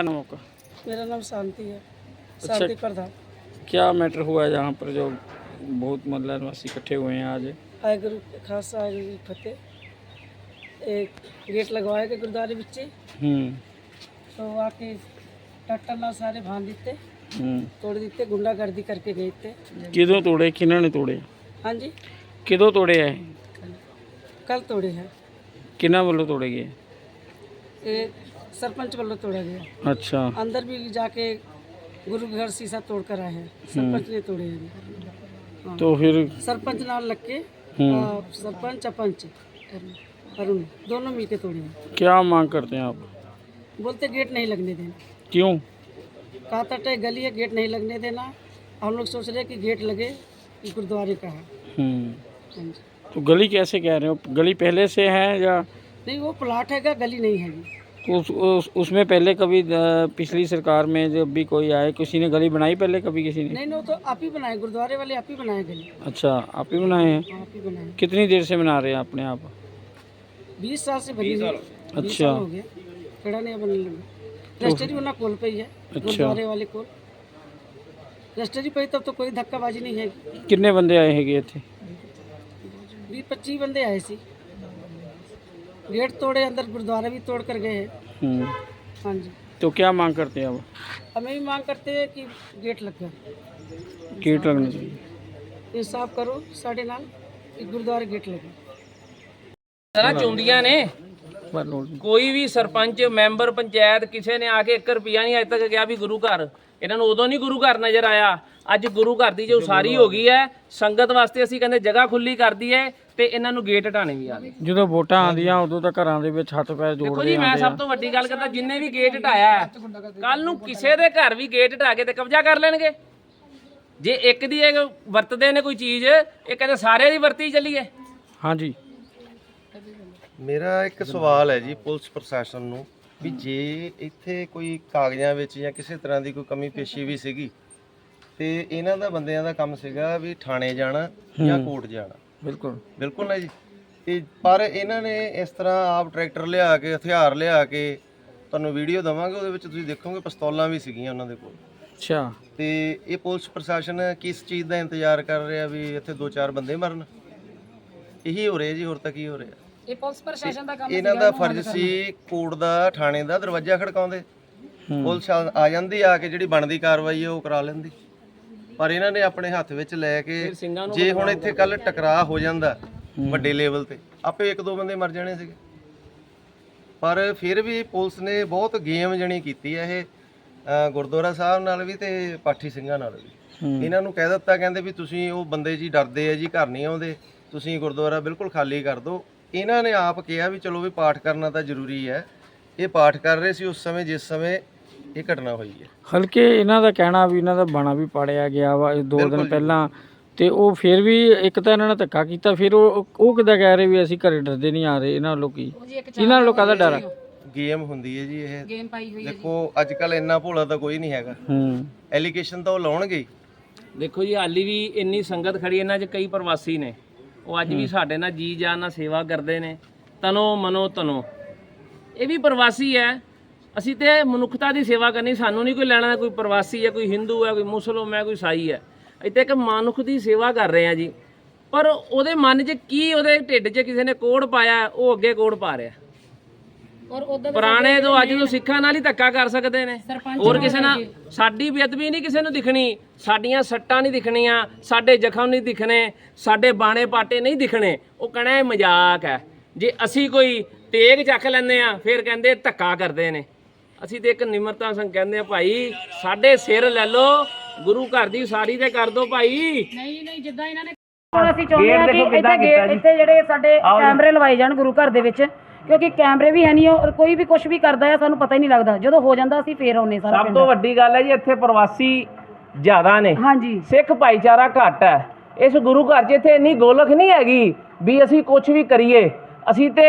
जी क्या नाम है आपका मेरा नाम शांति है शांति प्रधान क्या मैटर हुआ है जहाँ पर जो बहुत मतलब निवासी इकट्ठे हुए हैं आज आए गुरु खालसा आए गुरु की फतेह एक गेट लगवाया गया गुरुद्वारे बिच्चे हम्म तो आके टट्टर ਨਾਲ ਸਾਰੇ ਭਾਂ ਦਿੱਤੇ ਹੂੰ ਤੋੜ ਦਿੱਤੇ ਗੁੰਡਾਗਰਦੀ ਕਰਕੇ ਗਏ ਤੇ ਕਿਦੋਂ ਤੋੜੇ ਕਿਹਨਾਂ ਨੇ ਤੋੜੇ ਹਾਂਜੀ ਕਿਦੋਂ ਤੋੜੇ ਹੈ ਕੱਲ ਤੋੜੇ ਹੈ ਕਿਹਨਾਂ ਵੱਲੋਂ ਤੋੜੇ ਗਏ ਇਹ सरपंच वालों तोड़ा गया। अच्छा। अंदर भी जाके गुरु घर शीशा तोड़ कर आए हैं। सरपंच ने तोड़े हैं। हाँ। तो फिर सरपंच नाल लग के हम्म। हाँ, सरपंच अपंच अरुण दोनों मिलके तोड़े हैं। क्या मांग करते हैं आप? बोलते गेट नहीं लगने देना। क्यों? कहा था गली है गेट नहीं लगने देना। हम लोग सोच रहे कि गेट लगे गुरुद्वारे का है। हम्म। हाँ तो गली कैसे कह रहे हो? गली पहले से है या नहीं वो प्लाट है गली नहीं है। उस, उस उसमें पहले कभी अ, पिछली सरकार में जब भी कोई आए किसी ने गली बनाई पहले कभी किसी ने नहीं नहीं वो तो आप ही बनाए गुरुद्वारे वाले आप ही बनाए गली अच्छा आप ही बनाए हैं हाँ, आप ही बनाए कितनी देर से बना रहे हैं अपने आप बीस साल से बनी है बीस अच्छा। साल हो गया खड़ा नहीं बनने लगा रजिस्ट्री होना कोल पे ही है गुरुद्वारे वाले कोल रजिस्ट्री पे ही तब तो कोई धक्काबाजी नहीं है कितने बंदे आए हैं गए थे बीस पच्चीस बंदे आए सी गेट तोड़े अंदर गुरुद्वारा भी तोड़ कर गए हैं हम्म, हाँ जी तो क्या मांग करते हैं अब हमें भी मांग करते हैं कि गेट लग गया कीट लगना चाहिए इंसाफ करो साढ़े नाल कि गुरुद्वारे गेट लगे ਤਰ੍ਹਾਂ ਚੁੰਦੀਆਂ ਨੇ पर नोट ਕੋਈ ਵੀ ਸਰਪੰਚ ਮੈਂਬਰ ਪੰਚਾਇਤ ਕਿਸੇ ਨੇ ਆ ਕੇ 1 ਰੁਪਿਆ ਨਹੀਂ ਅਜੇ ਤੱਕ ਗਿਆ ਵੀ ਗੁਰੂ ਘਰ ਇਹਨਾਂ ਨੂੰ ਉਦੋਂ ਨਹੀਂ ਗੁਰੂ ਘਰ ਨਜ਼ਰ ਆਇਆ। ਅੱਜ ਗੁਰੂ ਘਰ ਦੀ ਜੋ ਉਸਾਰੀ ਹੋ ਗਈ ਹੈ ਸੰਗਤ ਵਾਸਤੇ ਅਸੀਂ ਕਹਿੰਦੇ ਜਗ੍ਹਾ ਖੁੱਲੀ ਕਰਦੀ ਹੈ ਤੇ ਇਹਨਾਂ ਨੂੰ ਗੇਟ ਹਟਾਣੇ ਵੀ ਆ ਗਏ। ਜਦੋਂ ਵੋਟਾਂ ਆਉਂਦੀਆਂ ਉਦੋਂ ਤਾਂ ਘਰਾਂ ਦੇ ਵਿੱਚ ਹੱਥ ਪੈਰ ਦੇਖੋ ਜੋੜਦੇ ਜੀ ਮੈਂ ਸਭ ਤੋਂ ਵੱਡੀ ਗੱਲ ਕਰਦਾ ਜਿੰਨੇ ਵੀ ਗੇਟ ਹਟਾਇਆ ਕੱਲ ਨੂੰ ਕਿਸੇ ਦੇ ਘਰ ਵੀ ਗੇਟ ਹਟਾ ਕੇ ਤੇ ਕਬਜ਼ਾ ਕਰ ਲੈਣਗੇ। ਜੇ ਇੱਕ ਦੀ ਇਹ ਵਰਤਦੇ ਨੇ ਕੋਈ ਚੀਜ਼ ਇਹ ਕਹਿੰਦੇ ਸਾਰਿਆਂ ਦੀ ਵਰਤੀ ਚੱਲੀਏ ਹਾਂਜੀ। ਮੇਰਾ ਇੱਕ ਸਵਾਲ ਹੈ ਜੀ ਪੁਲਿਸ ਪ੍ਰਸ਼ਾਸਨ ਨੂੰ। ਵੀ ਜੇ ਇੱਥੇ ਕੋਈ ਕਾਗਜ਼ਾਂ ਵਿੱਚ ਜਾਂ ਕਿਸੇ ਤਰ੍ਹਾਂ ਦੀ ਕੋਈ ਕਮੀ ਪੇਸ਼ੀ ਵੀ ਸੀਗੀ ਤੇ ਇਹਨਾਂ ਦਾ ਬੰਦਿਆਂ ਦਾ ਕੰਮ ਸੀਗਾ ਵੀ ਥਾਣੇ ਜਾਣਾ ਜਾਂ ਕੋਰਟ ਜਾਣਾ। ਬਿਲਕੁਲ। ਬਿਲਕੁਲ ਨਾ ਜੀ। ਤੇ ਪਰ ਇਹਨਾਂ ਨੇ ਇਸ ਤਰ੍ਹਾਂ ਆਪ ਟਰੈਕਟਰ ਲਿਆ ਕੇ ਹਥਿਆਰ ਲਿਆ ਕੇ ਤੁਹਾਨੂੰ ਵੀਡੀਓ ਦਵਾਂਗੇ ਉਹਦੇ ਵਿੱਚ ਤੁਸੀਂ ਦੇਖੋਗੇ ਪਿਸਤੌਲਾਂ ਵੀ ਸੀਗੀਆਂ ਉਹਨਾਂ ਦੇ ਕੋਲ। ਅੱਛਾ। ਤੇ ਇਹ ਪੁਲਿਸ ਪ੍ਰਸ਼ਾਸਨ ਕਿਸ ਚੀਜ਼ ਦਾ ਇੰਤਜ਼ਾਰ ਕਰ ਰਿਹਾ ਵੀ ਇੱਥੇ ਦੋ ਚਾਰ ਬੰਦੇ ਮਰਨ? ਇਹੀ ਹੋ ਰਿਹਾ ਜੀ ਹੋਰ ਤਾਂ ਕੀ ਹੋ ਰਿਹਾ? ਇਹ ਪੁਲਿਸ ਪ੍ਰਸ਼ਾਸਨ ਦਾ ਇਹਨਾਂ ਦਾ ਫਰਜ਼ ਸੀ ਕੋਰਟ ਦਾ ਥਾਣੇ ਦਾ ਦਰਵਾਜ਼ਾ ਖੜਕਾਉਂਦੇ। ਪੁਲਿਸ ਆ ਆ ਜਾਂਦੀ ਆ ਕੇ ਜਿਹੜੀ ਬਣਦੀ ਕਾਰਵਾਈ ਹੈ ਉਹ ਕਰਾ ਲੈਂਦੀ। ਪਰ ਇਹਨਾਂ ਨੇ ਆਪਣੇ ਹੱਥ ਵਿੱਚ ਲੈ ਕੇ ਜੇ ਹੁਣ ਇੱਥੇ ਕੱਲ ਟਕਰਾਅ ਹੋ ਜਾਂਦਾ ਵੱਡੇ ਲੈਵਲ ਤੇ ਆਪੇ ਇੱਕ ਦੋ ਬੰਦੇ ਮਰ ਜਾਣੇ ਸੀਗੇ। ਪਰ ਫਿਰ ਵੀ ਪੁਲਿਸ ਨੇ ਬਹੁਤ ਗੇਮ ਜਣੀ ਕੀਤੀ ਹੈ ਇਹ ਗੁਰਦੁਆਰਾ ਸਾਹਿਬ ਨਾਲ ਵੀ ਤੇ ਪਾਠੀ ਸਿੰਘਾਂ ਨਾਲ ਵੀ। ਇਹਨਾਂ ਨੂੰ ਕਹਿ ਦਿੱਤਾ ਕਹਿੰਦੇ ਵੀ ਤੁਸੀਂ ਉਹ ਬੰਦੇ ਜੀ ਡਰਦੇ ਆ ਜੀ ਘਰ ਨਹੀਂ ਆਉਂਦੇ ਤੁਸੀਂ ਗੁਰਦੁਆਰਾ ਬਿਲਕੁਲ ਖਾਲੀ ਕਰ ਦਿਓ। ਇਹਨਾਂ ਨੇ ਆਪ ਕਿਹਾ ਵੀ ਚਲੋ ਵੀ ਪਾਠ ਕਰਨਾ ਤਾਂ ਜ਼ਰੂਰੀ ਹੈ। ਇਹ ਪਾਠ ਕਰ ਰਹੇ ਸੀ ਉਸ ਸਮੇਂ ਜਿਸ ਸਮੇਂ ਇਹ ਘਟਨਾ ਹੋਈ ਹੈ। ਹਲਕੇ ਇਹਨਾਂ ਦਾ ਕਹਿਣਾ ਵੀ ਇਹਨਾਂ ਦਾ ਬਾਣਾ ਵੀ ਪਾੜਿਆ ਗਿਆ ਵਾ ਇਹ ਦੋ ਦਿਨ ਪਹਿਲਾਂ। ਤੇ ਉਹ ਫਿਰ ਵੀ ਇੱਕ ਤਾਂ ਇਹਨਾਂ ਨੇ ਧੱਕਾ ਕੀਤਾ ਫਿਰ ਉਹ ਉਹ ਕਿੱਦਾਂ ਕਹਿ ਰਹੇ ਵੀ ਅਸੀਂ ਘਰੇ ਡਰਦੇ ਨਹੀਂ ਆ ਰਹੇ ਇਹਨਾਂ ਵੱਲੋਂ ਕੀ ਇਹਨਾਂ ਲੋਕਾਂ ਦਾ ਡਰ ਆ। ਗੇਮ ਹੁੰਦੀ ਹੈ ਜੀ ਇਹ। ਗੇਮ ਪਾਈ ਹੋਈ ਦੇਖੋ ਅੱਜ ਕੱਲ ਇੰਨਾ ਭੋਲਾ ਤਾਂ ਕੋਈ ਨਹੀਂ ਹੈਗਾ। ਹੂੰ। ਐਲੀਗੇਸ਼ਨ ਤਾਂ ਉਹ ਲਾਉਣਗੇ। ਦੇਖੋ ਜੀ ਹਾਲੀ ਵੀ ਇੰਨੀ ਸੰਗਤ ਖੜੀ ਇਹਨਾਂ 'ਚ ਕਈ ਪ੍ਰਵਾਸੀ ਨੇ। ਉਹ ਅੱਜ ਵੀ ਸਾਡੇ ਨਾਲ ਜੀ ਜਾਨ ਨਾਲ ਸੇਵਾ ਕਰਦੇ ਨੇ। ਤਨੋ ਮਨੋ ਤਨੋ। ਇਹ ਵੀ ਪ੍ਰਵਾਸੀ ਹੈ। ਅਸੀਂ ਤੇ ਮਨੁੱਖਤਾ ਦੀ ਸੇਵਾ ਕਰਨੀ ਸਾਨੂੰ ਨਹੀਂ ਕੋਈ ਲੈਣਾ ਕੋਈ ਪ੍ਰਵਾਸੀ ਹੈ ਕੋਈ ਹਿੰਦੂ ਹੈ ਕੋਈ ਮੁਸਲਮਾਨ ਹੈ ਕੋਈ ਸਾਈ ਹੈ। ਇੱਥੇ ਇੱਕ ਮਨੁੱਖ ਦੀ ਸੇਵਾ ਕਰ ਰਹੇ ਆ ਜੀ। ਪਰ ਉਹਦੇ ਮਨ 'ਚ ਕੀ ਉਹਦੇ ਢਿੱਡ 'ਚ ਕਿਸੇ ਨੇ ਕੋੜ ਪਾਇਆ ਉਹ ਅੱਗੇ ਕੋੜ ਪਾ ਰਿਹਾ। ਪੁਰਾਣੇ ਤੋਂ ਅੱਜ ਤੋਂ ਸਿੱਖਾਂ ਨਾਲ ਹੀ ਧੱਕਾ ਕਰ ਸਕਦੇ ਨੇ। ਹੋਰ ਕਿਸੇ ਨਾਲ ਸਾਡੀ ਬੇਅਦਬੀ ਨਹੀਂ ਕਿਸੇ ਨੂੰ ਦਿਖਣੀ ਸਾਡੀਆਂ ਸੱਟਾਂ ਨਹੀਂ ਦਿਖਣੀਆਂ ਸਾਡੇ ਜ਼ਖਮ ਨਹੀਂ ਦਿਖਣੇ ਸਾਡੇ ਬਾਣੇ ਪਾਟੇ ਨਹੀਂ ਦਿਖਣੇ। ਉਹ ਕਹਿਣਾ ਇਹ ਮਜ਼ਾਕ ਹੈ। ਜੇ ਅਸੀਂ ਕੋਈ ਤੇਗ ਚੱਕ ਲੈਂਦੇ ਆ ਫਿਰ ਕਹਿੰਦੇ ਧੱਕਾ ਕਰਦੇ ਨੇ। ਅਸੀਂ ਤੇ ਇੱਕ ਨਿਮਰਤਾ ਸੰਗ ਕਹਿੰਦੇ ਆ ਭਾਈ ਸਾਡੇ ਸਿਰ ਲੈ ਲਓ ਗੁਰੂ ਘਰ ਦੀ ਸਾਰੀ ਤੇ ਕਰ ਦੋ ਭਾਈ। ਹੁਣ ਅਸੀਂ ਚਾਹੁੰਦੇ ਹਾਂ ਕਿ ਇੱਥੇ ਜਿਹੜੇ ਸਾਡੇ ਕੈਮਰੇ ਲਵਾਏ ਜਾਣ ਗੁਰੂ ਘਰ ਦੇ ਵਿੱਚ। ਕਿਉਂਕਿ ਕੈਮਰੇ ਵੀ ਹੈ ਨਹੀਂ ਔਰ ਕੋਈ ਵੀ ਕੁਝ ਵੀ ਕਰਦਾ ਹੈ ਸਾਨੂੰ ਪਤਾ ਹੀ ਨਹੀਂ ਲੱਗਦਾ। ਜਦੋਂ ਹੋ ਜਾਂਦਾ ਅਸੀਂ ਫੇਰ ਆਉਨੇ ਸਾਰਾ ਸਭ ਪਿੰਡ। ਤੋਂ ਵੱਡੀ ਗੱਲ ਹੈ ਜੀ ਇੱਥੇ ਪ੍ਰਵਾਸੀ ਜ਼ਿਆਦਾ ਨੇ। ਹਾਂਜੀ। ਸਿੱਖ ਭਾਈਚਾਰਾ ਘੱਟ ਹੈ। ਇਸ ਗੁਰੂ ਘਰ 'ਚ ਇੱਥੇ ਇੰਨੀ ਗੋਲਖ ਨਹੀਂ ਹੈਗੀ ਵੀ ਅਸੀਂ ਕੁਝ ਵੀ ਕਰੀਏ। ਅਸੀਂ ਤੇ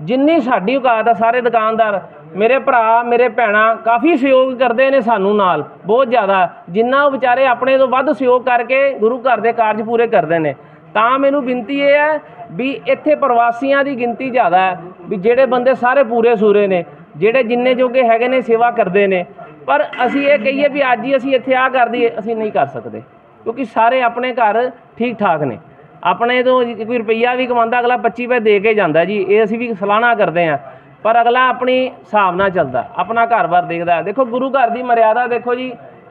ਜਿੰਨੀ ਸਾਡੀ ਔਕਾਤ ਆ ਸਾਰੇ ਦੁਕਾਨਦਾਰ ਮੇਰੇ ਭਰਾ ਮੇਰੇ ਭੈਣਾਂ ਕਾਫੀ ਸਹਿਯੋਗ ਕਰਦੇ ਨੇ ਸਾਨੂੰ ਨਾਲ ਬਹੁਤ ਜ਼ਿਆਦਾ। ਜਿੰਨਾ ਉਹ ਵਿਚਾਰੇ ਆਪਣੇ ਤੋਂ ਵੱਧ ਸਹਿਯੋਗ ਕਰਕੇ ਗੁਰੂ ਘਰ ਦੇ ਕਾਰਜ ਪੂਰੇ ਕਰਦੇ ਨੇ। ਤਾਂ ਮੈਨੂੰ ਬੇਨਤੀ ਇਹ ਹੈ ਵੀ ਇੱਥੇ ਪ੍ਰਵਾਸੀਆਂ ਦੀ ਗਿਣਤੀ ਜ਼ਿਆਦਾ ਹੈ। ਵੀ ਜਿਹੜੇ ਬੰਦੇ ਸਾਰੇ ਪੂਰੇ ਸੂਰੇ ਨੇ, ਜਿਹੜੇ ਜਿੰਨੇ ਜੋਗੇ ਹੈਗੇ ਨੇ ਸੇਵਾ ਕਰਦੇ ਨੇ, ਪਰ ਅਸੀਂ ਇਹ ਕਹੀਏ ਵੀ ਅੱਜ ਹੀ ਅਸੀਂ ਇੱਥੇ ਆ ਕਰ ਦਈਏ ਅਸੀਂ ਨਹੀਂ ਕਰ ਸਕਦੇ, ਕਿਉਂਕਿ ਸਾਰੇ ਆਪਣੇ ਘਰ ਠੀਕ ਠਾਕ ਨੇ। ਆਪਣੇ ਤੋਂ ਕੋਈ ਰੁਪਈਆ ਵੀ ਕਮਾਉਂਦਾ, ਅਗਲਾ 25 ਰੁਪਏ ਦੇ ਕੇ ਜਾਂਦਾ ਜੀ, ਇਹ ਅਸੀਂ ਵੀ ਸਲਾਹਣਾ ਕਰਦੇ ਆ ਪਰ ਅਗਲਾ ਆਪਣੀ ਹਿਸਾਬ ਨਾਲ ਚੱਲਦਾ, ਆਪਣਾ ਘਰ-ਬਾਰ ਦੇਖਦਾ। ਦੇਖੋ, ਗੁਰੂ ਘਰ ਦੀ ਮਰਿਆਦਾ ਦੇਖੋ ਜੀ,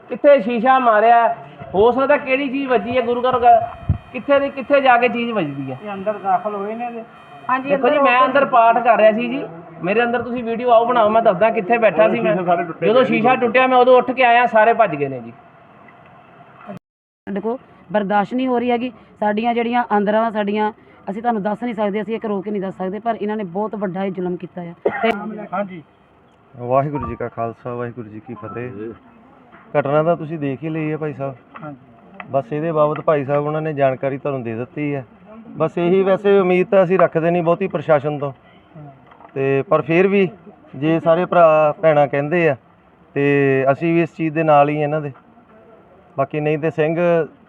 ਕਿੱਥੇ ਸ਼ੀਸ਼ਾ ਮਾਰਿਆ, ਹੋ ਸਕਦਾ ਕਿਹੜੀ ਚੀਜ਼ ਵੱਜੀ ਹੈ ਗੁਰੂ ਘਰ ਘਰ- ਕਿੱਥੇ ਦੀ ਕਿੱਥੇ ਜਾ ਕੇ ਚੀਜ਼ ਵੱਜਦੀ ਹੈ। ਹਾਂਜੀ ਦੇਖੋ ਜੀ ਮੈਂ ਅੰਦਰ ਪਾਠ ਕਰ ਰਿਹਾ ਸੀ ਜੀ। ਮੇਰੇ ਅੰਦਰ ਤੁਸੀਂ ਵੀਡੀਓ ਆਓ ਬਣਾਓ ਮੈਂ ਦੱਸਦਾ ਕਿੱਥੇ ਬੈਠਾ ਸੀ ਮੈਂ। ਜਦੋਂ ਸ਼ੀਸ਼ਾ ਟੁੱਟਿਆ ਮੈਂ ਉਦੋਂ ਉੱਠ ਕੇ ਆਇਆ ਸਾਰੇ ਭੱਜ ਗਏ ਨੇ ਜੀ। ਸਾਡੇ ਬਰਦਾਸ਼ਤ ਨਹੀਂ ਹੋ ਰਹੀ ਹੈਗੀ। ਸਾਡੀਆਂ ਜਿਹੜੀਆਂ ਅੰਦਰਾਂ ਵਾ ਸਾਡੀਆਂ ਅਸੀਂ ਤੁਹਾਨੂੰ ਦੱਸ ਨਹੀਂ ਸਕਦੇ ਅਸੀਂ ਇੱਕ ਰੋ ਕੇ ਨਹੀਂ ਦੱਸ ਸਕਦੇ ਪਰ ਇਹਨਾਂ ਨੇ ਬਹੁਤ ਵੱਡਾ ਇਹ ਜ਼ੁਲਮ ਕੀਤਾ ਆ। ਤੇ ਵਾਹਿਗੁਰੂ ਜੀ ਕਾ ਖਾਲਸਾ ਵਾਹਿਗੁਰੂ ਜੀ ਕੀ ਫਤਿਹ। ਘਟਨਾ ਤਾਂ ਤੁਸੀਂ ਦੇਖ ਹੀ ਲਈ ਹੈ ਭਾਈ ਸਾਹਿਬ। ਬਸ ਇਹਦੇ ਬਾਬਤ ਭਾਈ ਸਾਹਿਬ ਉਹਨਾਂ ਨੇ ਜਾਣਕਾਰੀ ਤੁਹਾਨੂੰ ਦੇ ਦਿੱਤੀ ਹੈ। ਬਸ ਇਹੀ ਵੈਸੇ ਉਮੀਦ ਤਾਂ ਅਸੀਂ ਰੱਖਦੇ ਨਹੀਂ ਬਹੁਤੀ ਪ੍ਰਸ਼ਾਸਨ ਤੋਂ। ਤੇ ਪਰ ਫਿਰ ਵੀ ਜੇ ਸਾਰੇ ਭਰਾ ਭੈਣਾਂ ਕਹਿੰਦੇ ਆ ਤੇ ਅਸੀਂ ਵੀ ਇਸ ਚੀਜ਼ ਦੇ ਨਾਲ ਹੀ ਇਹਨਾਂ ਦੇ। ਬਾਕੀ ਨਹੀਂ ਤੇ ਸਿੰਘ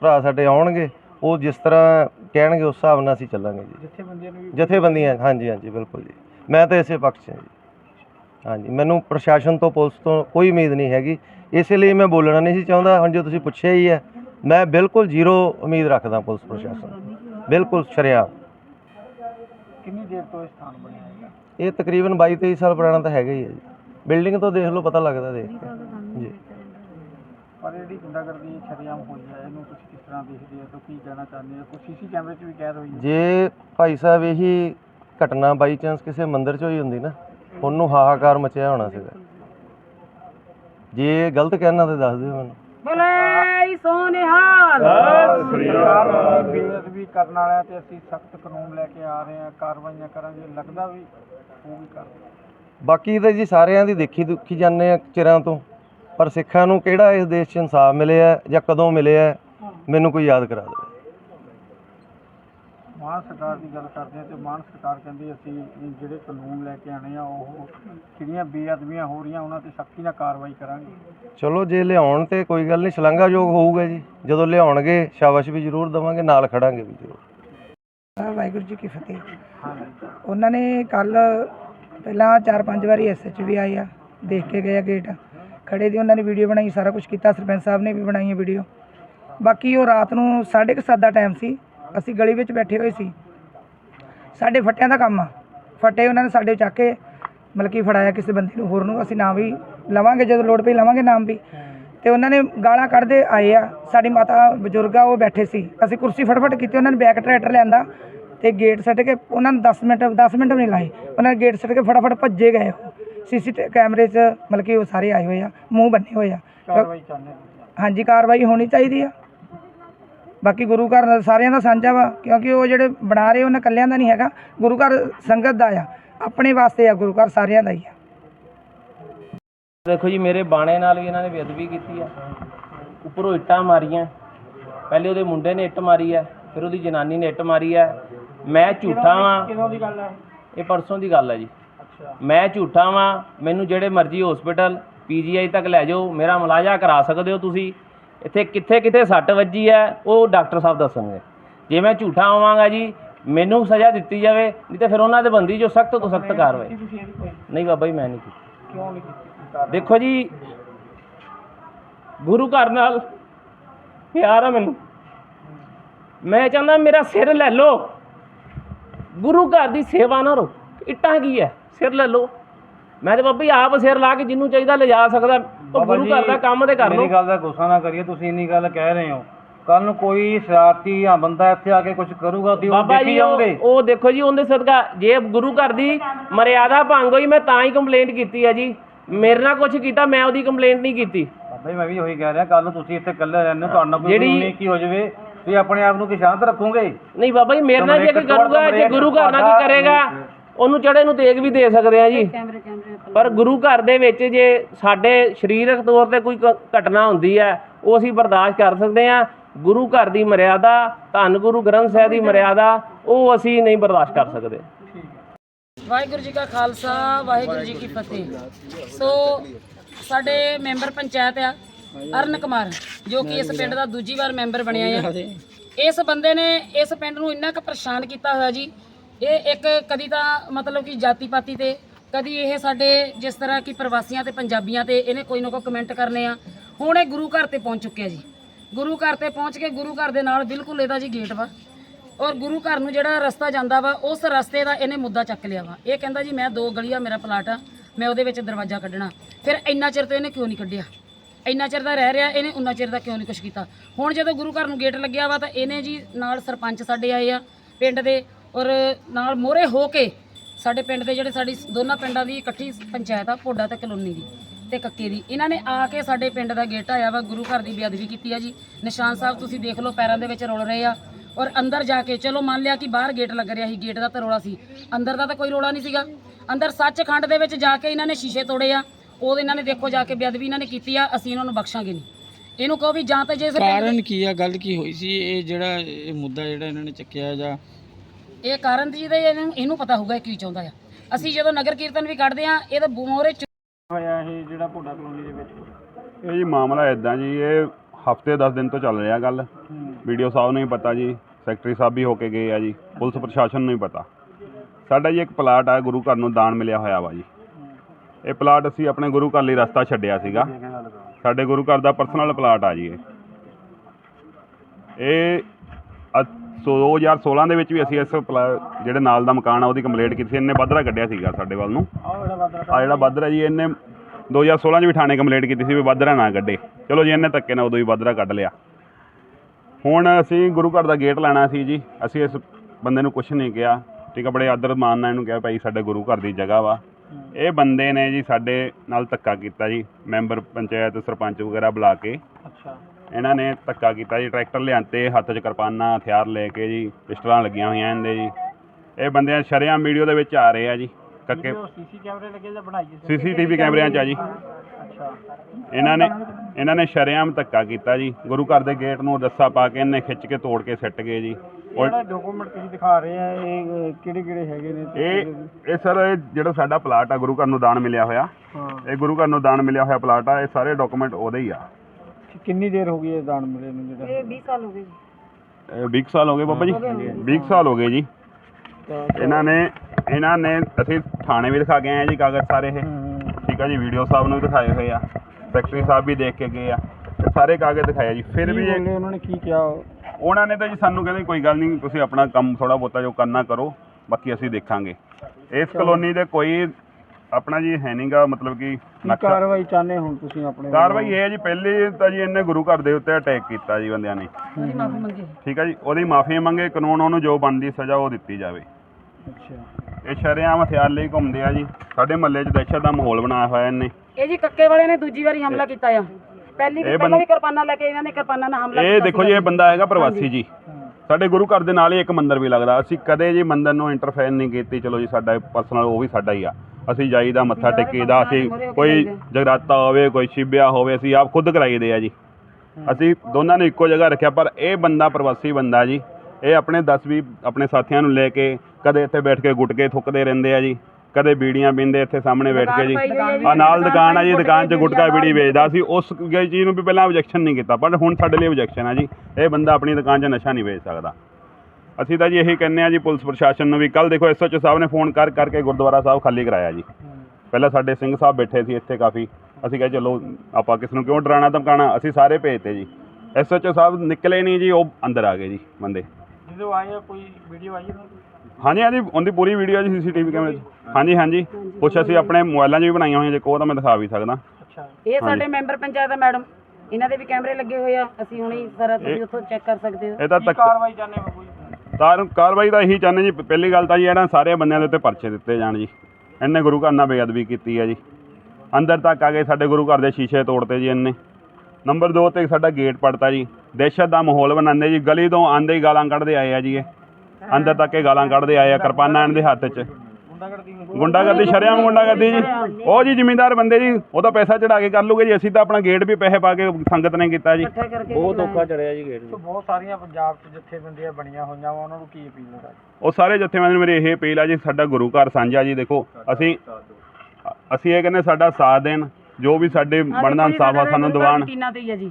ਭਰਾ ਸਾਡੇ ਆਉਣਗੇ ਉਹ ਜਿਸ ਤਰ੍ਹਾਂ ਕਹਿਣਗੇ ਉਸ ਹਿਸਾਬ ਨਾਲ ਅਸੀਂ ਚੱਲਾਂਗੇ ਜੀ। ਜਥੇਬੰਦੀਆਂ ਨੂੰ ਜਥੇਬੰਦੀਆਂ ਹਾਂਜੀ ਹਾਂਜੀ ਬਿਲਕੁਲ ਜੀ। ਮੈਂ ਤਾਂ ਇਸੇ ਪੱਖ 'ਚ ਹਾਂ ਜੀ। ਹਾਂਜੀ ਮੈਨੂੰ ਪ੍ਰਸ਼ਾਸਨ ਤੋਂ ਪੁਲਿਸ ਤੋਂ ਕੋਈ ਉਮੀਦ ਨਹੀਂ ਹੈਗੀ। ਇਸੇ ਲਈ ਮੈਂ ਬੋਲਣਾ ਨਹੀਂ ਸੀ ਚਾਹੁੰਦਾ ਹੁਣ ਜੋ ਤੁਸੀਂ ਪੁੱਛਿਆ ਹੀ ਹੈ ਮੈਂ ਬਿਲਕੁਲ ਜ਼ੀਰੋ ਉਮੀਦ ਰੱਖਦਾ ਪੁਲਿਸ ਪ੍ਰਸ਼ਾਸਨ ਤੋਂ। ਬਿਲਕੁਲ ਸ਼ਰਿਆ। ਕਿੰਨੀ ਦੇਰ ਤੋਂ ਇਹ ਸਥਾਨ ਬਣਿਆ ਹੈ ਇਹ ਤਕਰੀਬਨ 22 23 ਸਾਲ ਪੁਰਾਣਾ ਤਾਂ ਹੈਗਾ ਹੀ ਹੈ ਜੀ। ਬਿਲਡਿੰਗ ਤੋਂ ਦੇਖ ਲਓ ਪਤਾ ਲੱਗਦਾ ਦੇਖ ਕੇ। ਜੀ। ਪਰ ਜਿਹੜੀ ਗੁੰਡਾਗਰਦੀ ਸ਼ਰੇਆਮ ਹੋਈ ਹੈ ਇਹਨੂੰ ਤੁਸੀਂ ਕਿਸ ਤਰ੍ਹਾਂ ਦੇਖਦੇ ਹੋ ਤਾਂ ਕੀ ਕਹਿਣਾ ਚਾਹੁੰਦੇ ਹੋ? ਕੋਈ ਸੀਸੀ ਕੈਮਰੇ 'ਚ ਵੀ ਕੈਦ ਹੋਈ ਹੈ ਜੇ ਭਾਈ ਸਾਹਿਬ ਇਹੀ ਘਟਨਾ ਬਾਈ ਚਾਂਸ ਕਿਸੇ ਮੰਦਿਰ 'ਚ ਹੋਈ ਹੁੰਦੀ ਨਾ ਉਹਨੂੰ ਹਾਹਾਕਾਰ ਮਚਿਆ ਹੋਣਾ ਸੀਗਾ। ਜੇ ਗਲਤ ਕਹਿਣਾ ਤਾਂ ਦੱਸ ਦਿਓ ਮੈਨੂੰ। ਬੋਲੇ! ਸੋਨਿਹਾਲ। ਸਰਕਾਰ ਦੀ ਬੇਅਦਬੀ ਕਰਨ ਵਾਲਿਆਂ ਤੇ ਅਸੀਂ ਸਖਤ ਕਾਨੂੰਨ ਲੈ ਕੇ ਆ ਰਹੇ ਹਾਂ ਕਾਰਵਾਈਆਂ ਕਰਾਂਗੇ ਲੱਗਦਾ ਵੀ ਉਹ ਵੀ ਕਰ ਬਾਕੀ ਤਾਂ ਜੀ ਸਾਰਿਆਂ ਦੀ ਦੇਖੀ ਦੁਖੀ ਜਾਂਦੇ ਆ ਚਿਰਾਂ ਤੋਂ ਪਰ ਸਿੱਖਾਂ ਨੂੰ ਕਿਹੜਾ ਇਸ ਦੇਸ਼ 'ਚ ਇਨਸਾਫ ਮਿਲਿਆ ਜਾਂ ਕਦੋਂ ਮਿਲਿਆ ਮੈਨੂੰ ਕੋਈ ਯਾਦ ਕਰਾ ਦੇਵੇ ਮਾਨ ਸਰਕਾਰ ਦੀ ਗੱਲ ਕਰਦੇ ਹਾਂ ਤੇ ਮਾਨ ਸਰਕਾਰ ਕਹਿੰਦੀ ਅਸੀਂ ਵੀ ਜਿਹੜੇ ਕਾਨੂੰਨ ਲੈ ਕੇ ਆਣੇ ਆ ਉਹ ਜਿਹੜੀਆਂ ਬੇਅਦਬੀਆਂ ਹੋ ਰਹੀਆਂ ਉਹਨਾਂ ਤੇ ਸਖਤੀ ਨਾਲ ਕਾਰਵਾਈ ਕਰਾਂਗੇ। ਚਲੋ ਜੇ ਲਿਆਉਣ ਤੇ ਕੋਈ ਗੱਲ ਨਹੀਂ ਸ਼ਲਾਘਾਯੋਗ ਹੋਊਗਾ ਜੀ। ਜਦੋਂ ਲਿਆਉਣਗੇ ਸ਼ਾਬਾਸ਼ ਵੀ ਜ਼ਰੂਰ ਦਵਾਂਗੇ ਨਾਲ ਖੜਾਂਗੇ ਵੀ ਜ਼ਰੂਰ। ਵਾਹਿਗੁਰੂ ਜੀ ਕੀ ਫਤਿਹ। ਉਹਨਾਂ ਨੇ ਕੱਲ ਪਹਿਲਾਂ ਚਾਰ ਪੰਜ ਵਾਰੀ ਐਸਐਚ ਵੀ ਆਏ ਆ ਦੇਖ ਕੇ ਗਏ ਆ ਗੇਟ ਖੜੇ ਦੀ ਉਹਨਾਂ ਨੇ ਵੀਡੀਓ ਬਣਾਈ ਸਾਰਾ ਕੁਝ ਕੀਤਾ ਸਰਪੰਚ ਸਾਹਿਬ ਨੇ ਵੀ ਬਣਾਈ ਹੈ ਵੀਡੀਓ ਬਾਕੀ ਉਹ ਰਾਤ ਨੂੰ 7:30 ਦਾ ਟਾਈਮ ਸੀ। ਅਸੀਂ ਗਲੀ ਵਿੱਚ ਬੈਠੇ ਹੋਏ ਸੀ। ਸਾਡੇ ਫੱਟਿਆਂ ਦਾ ਕੰਮ ਆ। ਫੱਟੇ ਉਹਨਾਂ ਨੇ ਸਾਡੇ ਚੱਕ ਕੇ ਮਤਲਬ ਕਿ ਫੜਾਇਆ ਕਿਸੇ ਬੰਦੇ ਨੂੰ ਹੋਰ ਨੂੰ ਅਸੀਂ ਨਾਮ ਵੀ ਲਵਾਂਗੇ ਜਦੋਂ ਲੋੜ ਪਈ ਲਵਾਂਗੇ ਨਾਮ ਵੀ। ਤੇ ਉਹਨਾਂ ਨੇ ਗਾਲਾਂ ਕੱਢਦੇ ਆਏ ਆ। ਸਾਡੀ ਮਾਤਾ ਬਜ਼ੁਰਗ ਆ ਉਹ ਬੈਠੇ ਸੀ। ਅਸੀਂ ਕੁਰਸੀ ਫਟਫਟ ਕੀਤੀ ਉਹਨਾਂ ਨੇ ਬੈਕ ਟਰੈਕਟਰ ਲਿਆਂਦਾ ਤੇ ਗੇਟ ਸੱਟ ਕੇ ਉਹਨਾਂ ਨੇ 10 ਮਿੰਟ 10 ਮਿੰਟ ਵੀ ਨਹੀਂ ਲਾਏ। ਉਹਨਾਂ ਨੇ ਗੇਟ ਸੱਟ ਕੇ ਫਟਾਫਟ ਭੱਜੇ ਗਏ ਸੀਸੀ ਕੈਮਰੇ 'ਚ ਮਤਲਬ ਕਿ ਉਹ ਸਾਰੇ ਆਏ ਹੋਏ ਆ ਮੂੰਹ ਬੰਨੇ ਹੋਏ ਆ। ਹਾਂਜੀ ਕਾਰਵਾਈ ਹੋਣੀ ਚਾਹੀਦੀ ਆ। ਬਾਕੀ ਗੁਰੂ ਘਰ ਦਾ ਸਾਰਿਆਂ ਦਾ ਸਾਂਝਾ ਵਾ ਕਿਉਂਕਿ ਉਹ ਜਿਹੜੇ ਬਣਾ ਰਹੇ ਉਹਨਾਂ ਕੱਲਿਆਂ ਦਾ ਨਹੀਂ ਹੈਗਾ। ਗੁਰੂ ਘਰ ਸੰਗਤ ਦਾ ਆ ਆਪਣੇ ਵਾਸਤੇ ਆ ਗੁਰੂ ਘਰ ਸਾਰਿਆਂ ਦਾ ਹੀ ਆ। ਦੇਖੋ ਜੀ ਮੇਰੇ ਬਾਣੇ ਨਾਲ ਵੀ ਇਹਨਾਂ ਨੇ ਬੇਅਦਬੀ ਕੀਤੀ ਆ। ਉੱਪਰੋਂ ਇੱਟਾਂ ਮਾਰੀਆਂ। ਪਹਿਲੇ ਉਹਦੇ ਮੁੰਡੇ ਨੇ ਇੱਟ ਮਾਰੀ ਆ ਫਿਰ ਉਹਦੀ ਜਨਾਨੀ ਨੇ ਇੱਟ ਮਾਰੀ ਆ। ਮੈਂ ਝੂਠਾ ਵਾਂ। ਕਦੋਂ ਦੀ ਗੱਲ ਹੈ ਇਹ ਪਰਸੋਂ ਦੀ ਗੱਲ ਹੈ ਜੀ। ਮੈਂ ਝੂਠਾ ਵਾਂ। ਮੈਨੂੰ ਜਿਹੜੇ ਮਰਜ਼ੀ ਹਸਪੀਟਲ ਪੀਜੀਆਈ ਤੱਕ ਲੈ ਜਾਓ। ਮੇਰਾ ਮੁਲਾਜ਼ਾ ਕਰਾ ਸਕਦੇ ਹੋ ਤੁਸੀਂ। ਇੱਥੇ ਕਿੱਥੇ ਕਿੱਥੇ ਸੱਟ ਵੱਜੀ ਹੈ ਉਹ ਡਾਕਟਰ ਸਾਹਿਬ ਦੱਸਣਗੇ। ਜੇ ਮੈਂ ਝੂਠਾ ਹੋਵਾਂਗਾ ਜੀ ਮੈਨੂੰ ਸਜ਼ਾ ਦਿੱਤੀ ਜਾਵੇ ਨਹੀਂ ਤੇ ਫਿਰ ਉਹਨਾਂ ਦੇ ਬੰਦੀ ਜੋ ਸਖਤ ਤੋਂ ਸਖਤ ਕਾਰਵਾਈ। ਨਹੀਂ। ਬਾਬਾ ਜੀ ਮੈਂ ਨਹੀਂ ਕੀਤੀ। ਕਿਉਂ ਨਹੀਂ ਕੀਤੀ? ਕੀ ਕਾਰਨ ਦੇਖੋ ਜੀ ਗੁਰੂ ਘਰ ਨਾਲ ਪਿਆਰ ਆ ਮੈਨੂੰ। ਮੈਂ ਚਾਹੁੰਦਾ ਮੇਰਾ ਸਿਰ ਲੈ ਲਓ। ਗੁਰੂ ਘਰ ਦੀ ਸੇਵਾ ਨਾ ਰੋ। ਇੱਟਾਂ ਕੀ ਹੈ? ਸਿਰ ਲੈ ਲਓ। ਮੈਂ ਤੇ ਬਾਬਾ ਜੀ ਆਪ ਸਿਰ ਲਾ ਕੇ ਜਿੰਨੂੰ ਚਾਹੀਦਾ ਲਿਜਾ ਸਕਦਾ ਉਹ ਗੁਰੂ ਘਰ ਦਾ ਕੰਮ ਤੇ ਕਰ ਲਓ। ਮੇਰੀ ਗੱਲ ਦਾ ਗੁੱਸਾ ਨਾ ਕਰੀਏ ਤੁਸੀਂ ਇੰਨੀ ਗੱਲ ਕਹਿ ਰਹੇ ਹੋ। ਕੱਲ ਨੂੰ ਕੋਈ ਸ਼ਰਾਰਤੀ ਜਾਂ ਬੰਦਾ ਇੱਥੇ ਆ ਕੇ ਕੁਝ ਕਰੂਗਾ ਤੇ ਉਹ ਬਾਬਾ ਦੇਖੀ ਜੀ ਉਹ ਜਾਓਗੇ? ਉਹ ਦੇਖੋ ਜੀ ਉਹਦੇ ਸਦਕਾ ਜੇ ਗੁਰੂ ਘਰ ਦੀ ਮਰਿਆਦਾ ਭੰਗ ਹੋਈ ਮੈਂ ਤਾਂ ਹੀ ਕੰਪਲੇਂਟ ਕੀਤੀ ਹੈ ਜੀ। ਮੇਰੇ ਨਾਲ ਕੁਝ ਕੀਤਾ ਮੈਂ ਉਹਦੀ ਕੰਪਲੇਂਟ ਨਹੀਂ ਕੀਤੀ। ਬਾਬਾ ਜੀ ਮੈਂ ਵੀ ਉਹੀ ਕਹਿ ਰਿਹਾ ਕੱਲ ਨੂੰ ਤੁਸੀਂ ਇੱਥੇ ਇਕੱਲੇ ਰਹਿੰਦੇ ਹੋ ਤੁਹਾਡਾ ਕੋਈ ਜਿਹੜੀ- ਜਿਹੜੀ ਕੀ ਹੋ ਜਾਵੇ ਤੁਸੀਂ ਆਪਣੇ ਆਪ ਨੂੰ ਕੀ ਸ਼ਾਂਤ ਰੱਖੋਗੇ? ਨਹੀਂ ਬਾਬਾ ਜੀ ਮੇਰੇ ਨਾਲ ਜੇ ਕੋਈ ਕਰੂਗਾ ਜੇ ਗੁਰੂ ਘਰ ਨਾਲ ਕੀ ਕਰੇਗਾ? ਉਹਨੂੰ ਚੜੇ ਨੂੰ ਤੇਗ ਵੀ ਦੇ ਸਕਦੇ ਆ ਜੀ। ਕੈਮਰੇ ਕੈਮਰੇ ਪਰ ਗੁਰੂ ਘਰ ਦੇ ਵਿੱਚ ਜੇ ਸਾਡੇ ਸਰੀਰਕ ਤੌਰ ਤੇ ਕੋਈ ਘਟਨਾ ਹੁੰਦੀ ਹੈ ਉਹ ਅਸੀਂ ਬਰਦਾਸ਼ਤ ਕਰ ਸਕਦੇ ਆ। ਗੁਰੂ ਘਰ ਦੀ ਮਰਿਆਦਾ ਧੰਨ ਗੁਰੂ ਗ੍ਰੰਥ ਸਾਹਿਬ ਦੀ ਮਰਿਆਦਾ ਉਹ ਅਸੀਂ ਨਹੀਂ ਬਰਦਾਸ਼ਤ ਕਰ ਸਕਦੇ। ਵਾਹਿਗੁਰੂ ਜੀ ਕਾ ਖਾਲਸਾ ਵਾਹਿਗੁਰੂ ਜੀ ਕੀ ਫਤਿਹ। ਸੋ ਸਾਡੇ ਮੈਂਬਰ ਪੰਚਾਇਤ ਆ ਅਰਨ ਕੁਮਾਰ ਜੋ ਕਿ ਇਸ ਪਿੰਡ ਦਾ ਦੂਜੀ ਵਾਰ ਮੈਂਬਰ ਬਣਿਆ ਆ। ਇਸ ਬੰਦੇ ਨੇ ਇਸ ਪਿੰਡ ਨੂੰ ਇੰਨਾ ਕੁ ਪਰੇਸ਼ਾਨ ਕੀਤਾ ਹੋਇਆ ਜੀ ਇਹ ਇੱਕ ਕਦੀ ਤਾਂ ਮਤਲਬ ਕਿ ਜਾਤੀ ਪਾਤੀ ਤੇ, ਕਦੀ ਇਹ ਸਾਡੇ ਜਿਸ ਤਰ੍ਹਾਂ ਕਿ ਪ੍ਰਵਾਸੀਆਂ ਤੇ ਪੰਜਾਬੀਆਂ ਤੇ ਇਹਨੇ ਕੋਈ ਨਾ ਕੋਈ ਕਮੈਂਟ ਕਰਨੇ ਆ। ਹੁਣ ਇਹ ਗੁਰੂ ਘਰ ਤੇ ਪਹੁੰਚ ਚੁੱਕਿਆ ਜੀ। ਗੁਰੂ ਘਰ ਤੇ ਪਹੁੰਚ ਕੇ ਗੁਰੂ ਘਰ ਦੇ ਨਾਲ ਬਿਲਕੁਲ ਇਹਦਾ ਜੀ ਗੇਟ ਵਾ। ਔਰ ਗੁਰੂ ਘਰ ਨੂੰ ਜਿਹੜਾ ਰਸਤਾ ਜਾਂਦਾ ਵਾ, ਉਸ ਰਸਤੇ ਦਾ ਇਹਨੇ ਮੁੱਦਾ ਚੱਕ ਲਿਆ ਵਾ। ਇਹ ਕਹਿੰਦਾ ਜੀ, ਮੈਂ ਦੋ ਗਲੀਆਂ, ਮੇਰਾ ਪਲਾਟ ਆ, ਮੈਂ ਉਹਦੇ ਵਿੱਚ ਦਰਵਾਜ਼ਾ ਕੱਢਣਾ। ਫਿਰ ਇੰਨਾ ਚਿਰ ਤੋਂ ਇਹਨੇ ਕਿਉਂ ਨਹੀਂ ਕੱਢਿਆ? ਇੰਨਾ ਚਿਰ ਦਾ ਰਹਿ ਰਿਹਾ, ਇਹਨੇ ਉਨਾ ਚਿਰ ਦਾ ਕਿਉਂ ਨਹੀਂ ਕੁਛ ਕੀਤਾ? ਹੁਣ ਜਦੋਂ ਗੁਰੂ ਘਰ ਨੂੰ ਗੇਟ ਲੱਗਿਆ ਵਾ, ਤਾਂ ਇਹਨੇ ਜੀ ਨਾਲ ਸਰਪੰਚ ਸਾਡੇ ਆਏ ਆ, ਪਿੰਡ ਦੇ। ਔਰ ਨਾਲ ਮੋਹਰੇ ਹੋ ਕੇ ਸਾਡੇ ਪਿੰਡ ਦੇ ਜਿਹੜੇ ਸਾਡੀ ਦੋਨਾਂ ਪਿੰਡਾਂ ਦੀ ਇਕੱਠੀ ਪੰਚਾਇਤ ਆ ਪੋਡਾ ਤੇ ਕਲੋਨੀ ਦੀ ਤੇ ਕੱਕੇ ਦੀ। ਇਹਨਾਂ ਨੇ ਆ ਕੇ ਸਾਡੇ ਪਿੰਡ ਦਾ ਗੇਟ ਆਇਆ ਵਾ ਗੁਰੂ ਘਰ ਦੀ ਬੇਅਦਬੀ ਕੀਤੀ ਆ ਜੀ। ਨਿਸ਼ਾਨ ਸਾਹਿਬ ਤੁਸੀਂ ਦੇਖ ਲਓ ਪੈਰਾਂ ਦੇ ਵਿੱਚ ਰੋਲ ਰਹੇ ਆ। ਔਰ ਅੰਦਰ ਜਾ ਕੇ ਚਲੋ ਮੰਨ ਲਿਆ ਕਿ ਬਾਹਰ ਗੇਟ ਲੱਗ ਰਿਹਾ ਸੀ ਗੇਟ ਦਾ ਤਾਂ ਰੋਲਾ ਸੀ। ਅੰਦਰ ਦਾ ਤਾਂ ਕੋਈ ਰੋਲਾ ਨਹੀਂ ਸੀਗਾ। ਅੰਦਰ ਸੱਚਖੰਡ ਦੇ ਵਿੱਚ ਜਾ ਕੇ ਇਹਨਾਂ ਨੇ ਸ਼ੀਸ਼ੇ ਤੋੜੇ ਆ। ਉਹ ਇਹਨਾਂ ਨੇ ਦੇਖੋ ਜਾ ਕੇ ਬੇਅਦਬੀ ਇਹਨਾਂ ਨੇ ਕੀਤੀ ਆ ਅਸੀਂ ਇਹਨਾਂ ਨੂੰ ਬਖਸ਼ਾਂਗੇ ਨਹੀਂ। ਇਹਨੂੰ ਕਹੋ ਵੀ ਜਾਂ ਤਾਂ ਜੇ ਕਾਰਨ ਕੀ ਆ? ਗੱਲ ਕੀ ਹੋਈ ਸੀ? ਇਹ ਜਿਹੜਾ ਇਹ ਮੁੱਦਾ ਜਿਹੜਾ ਇਹਨਾਂ ਨੇ ਚੱਕਿਆ ਜਾਂ ਇਹ ਕਾਰਨ ਜੀ ਇਹਨੂੰ ਪਤਾ ਹੋਊਗਾ ਇਹ ਕੀ ਚਾਹੁੰਦਾ ਆ। ਅਸੀਂ ਜਦੋਂ ਨਗਰ ਕੀਰਤਨ ਵੀ ਕੱਢਦੇ ਆ ਇਹਦਾ ਮੋਹਰੇ ਹੋਇਆ ਇਹ ਜਿਹੜਾ ਭੋਡਾ ਕਲੋਨੀ ਦੇ ਵਿੱਚ? ਇਹ ਜੀ ਮਾਮਲਾ ਇਦਾਂ ਜੀ, ਇਹ ਹਫ਼ਤੇ 10 ਦਿਨ ਤੋਂ ਚੱਲ ਰਿਹਾ ਗੱਲ। ਵੀਡੀਓ ਸਾਹਿਬ ਨੂੰ ਹੀ ਪਤਾ ਜੀ, ਸੈਕਟਰੀ ਸਾਹਿਬ ਵੀ ਹੋ ਕੇ ਗਏ ਆ ਜੀ, ਪੁਲਿਸ ਪ੍ਰਸ਼ਾਸਨ ਨੂੰ ਹੀ ਪਤਾ। ਸਾਡਾ ਜੀ ਇੱਕ ਪਲਾਟ ਆ, ਗੁਰੂ ਘਰ ਨੂੰ ਦਾਨ ਮਿਲਿਆ ਹੋਇਆ ਵਾ ਜੀ। ਇਹ ਪਲਾਟ ਅਸੀਂ ਆਪਣੇ ਗੁਰੂ ਘਰ ਲਈ ਰਸਤਾ ਛੱਡਿਆ ਸੀਗਾ। ਸਾਡੇ ਗੁਰੂ ਘਰ ਦਾ ਪਰਸਨਲ ਪਲਾਟ ਆ ਜੀ ਇਹ। ਇਹ ਅ- 2016 ਦੇ ਵਿੱਚ ਵੀ ਅਸੀਂ ਇਸ ਪਲਾ- ਜਿਹੜੇ ਨਾਲ ਦਾ ਮਕਾਨ ਆ ਉਹਦੀ ਕੰਪਲੀਟ ਕੀਤੀ ਸੀ। ਇਹਨੇ ਬਾਦਰਾ ਕੱਢਿਆ ਸੀਗਾ ਸਾਡੇ ਵੱਲ ਨੂੰ। ਆ ਜਿਹੜਾ ਬਾਦਰਾ ਜੀ ਇਹਨੇ 2016 ਚ ਵੀ ਥਾਣੇ ਕੰਪਲੀਟ ਕੀਤੀ ਸੀ ਵੀ ਬਾਦਰਾ ਨਾ ਕੱਢੇ। ਚਲੋ ਜੀ ਇਹਨੇ ਧੱਕੇ ਨਾਲ ਉਦੋਂ ਹੀ ਬਾਦਰਾ ਕੱਢ ਲਿਆ। ਹੁਣ ਅਸੀਂ ਗੁਰੂ ਘਰ ਦਾ ਗੇਟ ਲੈਣਾ ਸੀ ਜੀ। ਅਸੀਂ ਇਸ ਬੰਦੇ ਨੂੰ ਕੁਝ ਨਹੀਂ ਕਿਹਾ। ਠੀਕ ਆ ਬੜੇ ਆਦਰ ਮਾਨ ਨਾਲ ਇਹਨੂੰ ਕਿਹਾ ਭਾਈ ਸਾਡੇ ਗੁਰੂ ਘਰ ਦੀ ਜਗ੍ਹਾ ਵਾ। ਇਹ ਬੰਦੇ ਨੇ ਜੀ ਸਾਡੇ ਨਾਲ ਧੱਕਾ ਕੀਤਾ ਜੀ ਮੈਂਬਰ ਪੰਚਾਇਤ ਸਰਪੰਚ ਵਗੈਰਾ ਬੁਲਾ ਕੇ। ਅੱਛਾ। ਇਹਨਾਂ ਨੇ ਧੱਕਾ ਕੀਤਾ ਜੀ ਟਰੈਕਟਰ ਲਿਆਂਤੇ ਹੱਥ 'ਚ ਕਿਰਪਾਨਾਂ ਹਥਿਆਰ ਲੈ ਕੇ ਜੀ ਪਿਸਟਲਾਂ ਲੱਗੀਆਂ ਹੋਈਆਂ ਇਹਦੇ ਜੀ। ਇਹ ਬੰਦੇ ਸ਼ਰੇਆਮ ਵੀਡੀਓ ਦੇ ਵਿੱਚ ਆ ਰਹੇ ਆ ਜੀ ਕੱਕੇ। ਸੀਸੀ ਕੈਮਰੇ ਲੱਗੇ ਜਾਂ ਸੀਸੀਟੀਵੀ ਕੈਮਰਿਆਂ 'ਚ ਆ ਜੀ। ਅੱਛਾ। ਇਹਨਾਂ ਨੇ ਇਹਨਾਂ ਨੇ ਸ਼ਰੇਆਮ ਧੱਕਾ ਕੀਤਾ ਜੀ। ਗੁਰੂ ਘਰ ਦੇ ਗੇਟ ਨੂੰ ਰੱਸਾ ਪਾ ਕੇ ਇਹਨੇ ਖਿੱਚ ਕੇ ਤੋੜ ਕੇ ਸਿੱਟ ਗਏ ਜੀ। ਔਰ ਜਿਹੜਾ ਡਾਕੂਮੈਂਟ ਤੁਸੀਂ ਦਿਖਾ ਰਹੇ ਆ ਇਹ ਕਿਹੜੇ ਕਿਹੜੇ ਹੈਗੇ ਨੇ? ਤੇ ਇਹ ਇਹ ਸਰ ਇਹ ਜਿਹੜਾ ਸਾਡਾ ਪਲਾਟ ਆ ਗੁਰੂ ਘਰ ਨੂੰ ਦਾਨ ਮਿਲਿਆ ਹੋਇਆ। ਹਾਂ। ਇਹ ਗੁਰੂ ਘਰ ਨੂੰ ਦਾਨ ਮਿਲਿਆ ਹੋਇਆ ਪਲਾਟ ਆ ਇਹ ਸਾਰੇ ਡਾਕੂਮੈਂਟ ਉਹਦੇ ਹੀ ਆ। ਕਿੰਨੀ ਦੇਰ ਹੋ ਗਈ ਇਹ ਦਾਨ ਮਿਲੇ ਨੂੰ ਜਿਹੜਾ? ਇਹ 20 ਸਾਲ ਹੋ ਗਏ ਜੀ। ਇਹ 20 ਸਾਲ ਹੋ ਗਏ ਬਾਬਾ ਜੀ? 20 ਸਾਲ ਹੋ ਗਏ। ਜੀ। ਇਹਨਾਂ ਨੇ ਇਹਨਾਂ ਨੇ ਅਸੀਂ ਥਾਣੇ ਵੀ ਦਿਖਾ ਕੇ ਆਏ ਆ ਜੀ ਕਾਗਜ਼ ਸਾਰੇ ਇਹ। ਠੀਕ ਆ ਜੀ ਵੀਡੀਓ ਸਾਹਿਬ ਨੂੰ ਵੀ ਦਿਖਾਏ ਹੋਏ ਆ। ਸੈਕਟਰੀ ਸਾਹਿਬ ਵੀ ਦੇਖ ਕੇ ਗਏ ਆ। ਸਾਰੇ ਕਾਗਜ਼ ਦਿਖਾਏ ਆ ਜੀ। ਫਿਰ ਵੀ ਇਹ ਬੋਲੇ ਉਹਨਾਂ ਨੇ ਕੀ ਕਿਹਾ? ਉਹਨਾਂ ਨੇ ਤਾਂ ਜੀ ਸਾਨੂੰ ਕਹਿੰਦੇ ਕੋਈ ਗੱਲ ਨਹੀਂ ਤੁਸੀਂ ਆਪਣਾ ਕੰਮ ਥੋੜਾ ਬਹੁਤਾ ਜੋ ਕਰਨਾ ਕਰੋ ਬਾਕੀ ਅਸੀਂ ਦੇਖਾਂਗੇ। ਇਸ ਕਲੋਨੀ ਦੇ ਕੋਈ ਆਪਣਾ ਜੀ ਹੈ ਨਹੀਂਗਾ ਮਤਲਬ ਕਿ ਕੀ ਨਕਸ਼ਾ ਕਾਰਵਾਈ ਚਾਹੁੰਦੇ ਹੁਣ ਤੁਸੀਂ ਆਪਣੇ ਕਾਰਵਾਈ ਇਹ ਹੈ ਜੀ ਪਹਿਲੇ ਤਾਂ ਜੀ ਇਹਨੇ ਗੁਰੂ ਘਰ ਦੇ ਉੱਤੇ ਅਟੈਕ ਕੀਤਾ ਜੀ ਬੰਦਿਆਂ ਨੇ। ਉਹਦੀ ਮਾਫੀ ਮੰਗੀ ਠੀਕ ਹੈ ਜੀ ਉਹਦੀ ਮਾਫੀ ਮੰਗੇ ਕਾਨੂੰਨ ਉਹਨੂੰ ਜੋ ਬਣਦੀ ਸਜ਼ਾ ਉਹ ਦਿੱਤੀ ਜਾਵੇ। ਅੱਛਾ। ਇਹ ਸ਼ਰੇਆਮ ਹਥਿਆਰ ਲਈ ਘੁੰਮਦੇ ਆ ਜੀ ਸਾਡੇ ਮਹੱਲੇ 'ਚ ਦਹਿਸ਼ਤ ਦਾ ਮਾਹੌਲ ਬਣਾਇਆ ਹੋਇਆ ਇਹਨੇ। ਇਹ ਜੀ ਕੱਕੇ ਵਾਲੇ ਨੇ ਦੂਜੀ ਵਾਰੀ ਹਮਲਾ ਕੀਤਾ ਆ। ਪਹਿਲੀ ਵੀ ਪਹਿਲਾਂ ਵੀ ਕਿਰਪਾਨਾਂ ਲੈ ਕੇ ਇਹਨਾਂ ਨੇ ਕਿਰਪਾਨਾਂ ਨਾਲ ਹਮਲਾ ਇਹ ਦੇਖੋ ਜੀ ਇਹ ਬੰਦਾ ਹੈਗਾ ਪ੍ਰਵਾਸੀ ਜੀ। ਸਾਡੇ ਗੁਰੂ ਘਰ ਦੇ ਨਾਲ ਹੀ ਇੱਕ ਮੰਦਿਰ ਵੀ ਲੱਗਦਾ। ਅਸੀਂ ਕਦੇ ਜੀ ਮੰਦਿਰ ਨੂੰ ਇੰਟਰਫੇਅਰ ਨਹੀਂ ਕੀਤੀ। ਚਲੋ ਜੀ ਸਾਡਾ ਪਰਸਨਲ ਉਹ ਵੀ ਸਾਡਾ ਹੀ ਆ। ਅਸੀਂ ਜਾਈਦਾ ਮੱਥਾ ਟੇਕੀਦਾ ਅਸੀਂ ਕੋਈ ਜਗਰਾਤਾ ਹੋਵੇ ਕੋਈ ਸ਼ਿਵਿਆ ਹੋਵੇ ਅਸੀਂ ਆਪ ਖੁਦ ਕਰਾਈਦੇ ਆ ਜੀ। ਅਸੀਂ ਦੋਨਾਂ ਨੂੰ ਇੱਕੋ ਜਗ੍ਹਾ ਰੱਖਿਆ ਪਰ ਇਹ ਬੰਦਾ ਪ੍ਰਵਾਸੀ ਬੰਦਾ ਜੀ। ਇਹ ਆਪਣੇ 10 20 ਆਪਣੇ ਸਾਥੀਆਂ ਨੂੰ ਲੈ ਕੇ ਕਦੇ ਇੱਥੇ ਬੈਠ ਕੇ ਗੁਟਕੇ ਥੁੱਕਦੇ ਰਹਿੰਦੇ ਆ ਜੀ। ਕਦੇ ਬੀੜੀਆਂ ਪੀਂਦੇ ਇੱਥੇ ਸਾਹਮਣੇ ਬੈਠ ਕੇ ਜੀ। ਆ ਨਾਲ ਦੁਕਾਨ ਆ ਜੀ ਦੁਕਾਨ 'ਚ ਗੁਟਕਾ ਬੀੜੀ ਵੇਚਦਾ। ਸੀ ਉਸ ਚੀਜ਼ ਨੂੰ ਵੀ ਪਹਿਲਾਂ ਆਬਜੈਕਸ਼ਨ ਨਹੀਂ ਕੀਤਾ ਪਰ ਹੁਣ ਸਾਡੇ ਲਈ ਆਬਜੈਕਸ਼ਨ ਆ ਜੀ। ਇਹ ਬੰਦਾ ਆਪਣੀ ਦੁਕਾਨ 'ਚ ਨਸ਼ਾ ਨਹੀਂ ਵੇਚ ਸਕਦਾ। ਅਸੀਂ ਤਾਂ ਜੀ ਇਹੀ ਕਹਿੰਦੇ ਆ ਜੀ ਪੁਲਿਸ ਪ੍ਰਸ਼ਾਸਨ ਨੂੰ ਵੀ ਕੱਲ ਦੇਖੋ ਐਸਐਚਓ ਸਾਹਿਬ ਨੇ ਫੋਨ ਕਰ ਕਰਕੇ ਗੁਰਦੁਆਰਾ ਸਾਹਿਬ ਖਾਲੀ ਕਰਾਇਆ ਜੀ। ਪਹਿਲਾਂ ਸਾਡੇ ਸਿੰਘ ਸਾਹਿਬ ਬੈਠੇ ਸੀ ਇੱਥੇ ਕਾਫੀ। ਅਸੀਂ ਕਿਹਾ ਚਲੋ ਆਪਾਂ ਕਿਸ ਨੂੰ ਕਿਉਂ ਡਰਾਣਾ ਧਮਕਾਣਾ ਅਸੀਂ ਸਾਰੇ ਭੇਜਤੇ ਜੀ। ਐਸਐਚਓ ਸਾਹਿਬ ਨਿਕਲੇ ਨਹੀਂ ਜੀ ਉਹ ਅੰਦਰ ਆ ਗਏ ਜੀ ਬੰਦੇ। ਜਦੋਂ ਆਏ ਆ ਕੋਈ ਵੀਡੀਓ ਆਈ ਹੈ ਹਾਂਜੀ ਹਾਂਜੀ ਉਹਦੀ ਪੂਰੀ ਵੀਡੀਓ ਜੀ ਸੀਸੀਟੀਵੀ ਕੈਮਰੇ 'ਚ। ਹਾਂਜੀ। ਹਾਂਜੀ ਕੁਛ ਅਸੀਂ ਆਪਣੇ ਮੋਬਾਈਲਾਂ 'ਚ ਵੀ ਬਣਾਈਆਂ ਹੋਈਆਂ ਜੇ ਕੋ ਤਾਂ ਮੈਂ ਦਿਖਾ ਵੀ ਸਕਦਾ। ਅੱਛਾ। ਇਹ ਸਾਡੇ ਮੈਂਬਰ ਪੰਚਾਇਤ ਆ ਮੈਡਮ। ਇਹਨਾਂ ਦੇ ਵੀ ਕੈਮਰੇ ਲੱਗੇ ਹੋਏ ਆ। ਅਸੀਂ ਹੁਣੇ ਸਾਰਾ ਤੁਸੀਂ ਉੱਥੋਂ ਚੈੱਕ ਕਰ ਸਕਦੇ ਹੋ। ਇਹ ਤਾਂ ਕਾਰਵਾਈ ਹੋ ਕੋਈ? ਕਾਰ ਕਾਰਵਾਈ ਤਾਂ ਇਹੀ ਚਾਹੁੰਦੇ ਜੀ ਪਹਿਲੀ ਗੱਲ ਤਾਂ ਜੀ ਇਹਨਾਂ ਸਾਰੇ ਬੰਦਿਆਂ ਦੇ ਉੱਤੇ ਪਰਚੇ ਦਿੱਤੇ ਜਾਣ ਜੀ। ਇਹਨੇ ਗੁਰੂ ਘਰ ਨਾਲ ਬੇਅਦਬੀ ਕੀਤੀ ਹੈ ਜੀ। ਅੰਦਰ ਤੱਕ ਆ ਗਏ ਸਾਡੇ ਗੁਰੂ ਘਰ ਦੇ ਸ਼ੀਸ਼ੇ ਤੋੜਤੇ ਜੀ ਇਹਨੇ। ਨੰਬਰ 2 ਤੇ ਸਾਡਾ ਗੇਟ ਪੜਤਾ ਜੀ। ਦਹਿਸ਼ਤ ਦਾ ਮਾਹੌਲ ਬਣਾਉਂਦੇ ਜੀ। ਗਲੀ ਤੋਂ ਆਂਦੇ ਹੀ ਗਾਲਾਂ ਕੱਢਦੇ ਆਏ ਆ ਜੀ ਇਹ। ਅੰਦਰ ਤੱਕ ਇਹ ਗਾਲਾਂ ਕੱਢਦੇ ਆਏ ਆ, ਕਿਰਪਾਨਾਂ ਇਹਨਾਂ ਦੇ ਹੱਥ 'ਚ। ਗੁੰਡਾਗਰਦੀ ਸ਼ਰੇਆਮ ਗੁੰਡਾਗਰਦੀ ਜੀ। ਉਹ ਜੀ ਜ਼ਿਮੀਂਦਾਰ ਬੰਦੇ ਜੀ ਉਹ ਤਾਂ ਪੈਸਾ ਚੜਾ ਕੇ ਕਰ ਲੂਗੇ ਜੀ। ਅਸੀਂ ਤਾਂ ਆਪਣਾ ਗੇਟ ਵੀ ਪੈਸੇ ਪਾ ਕੇ ਸੰਗਤ ਨੇ ਕੀਤਾ ਜੀ। ਇਕੱਠਾ ਕਰਕੇ ਬਹੁਤ ਔਖਾ ਚੜਿਆ ਜੀ ਗੇਟ ਸੋ ਬਹੁਤ ਸਾਰੀਆਂ ਪੰਜਾਬ 'ਚ ਜਥੇਬੰਦੀਆਂ ਬਣੀਆਂ ਹੋਈਆਂ ਵਾ ਉਹਨਾਂ ਨੂੰ ਕੀ ਅਪੀਲ ਹੈ? ਉਹ ਸਾਰੇ ਜਥੇਬੰਦੀਆਂ ਨੂੰ ਮੇਰੀ ਇਹ ਅਪੀਲ ਆ ਜੀ ਸਾਡਾ ਗੁਰੂ ਘਰ ਸਾਂਝਾ ਜੀ। ਦੇਖੋ ਅਸੀਂ ਅਸੀਂ ਇਹ ਕਹਿੰਦੇ ਸਾਡਾ ਸਾਥ ਦੇਣ ਜੋ ਵੀ ਸਾਡੇ ਬਣਦਾ ਇਨਸਾਫ ਆ ਸਾਨੂੰ ਦਿਵਾਣ ਟੀਨਾ ਤੇ ਹੀ ਆ ਜੀ।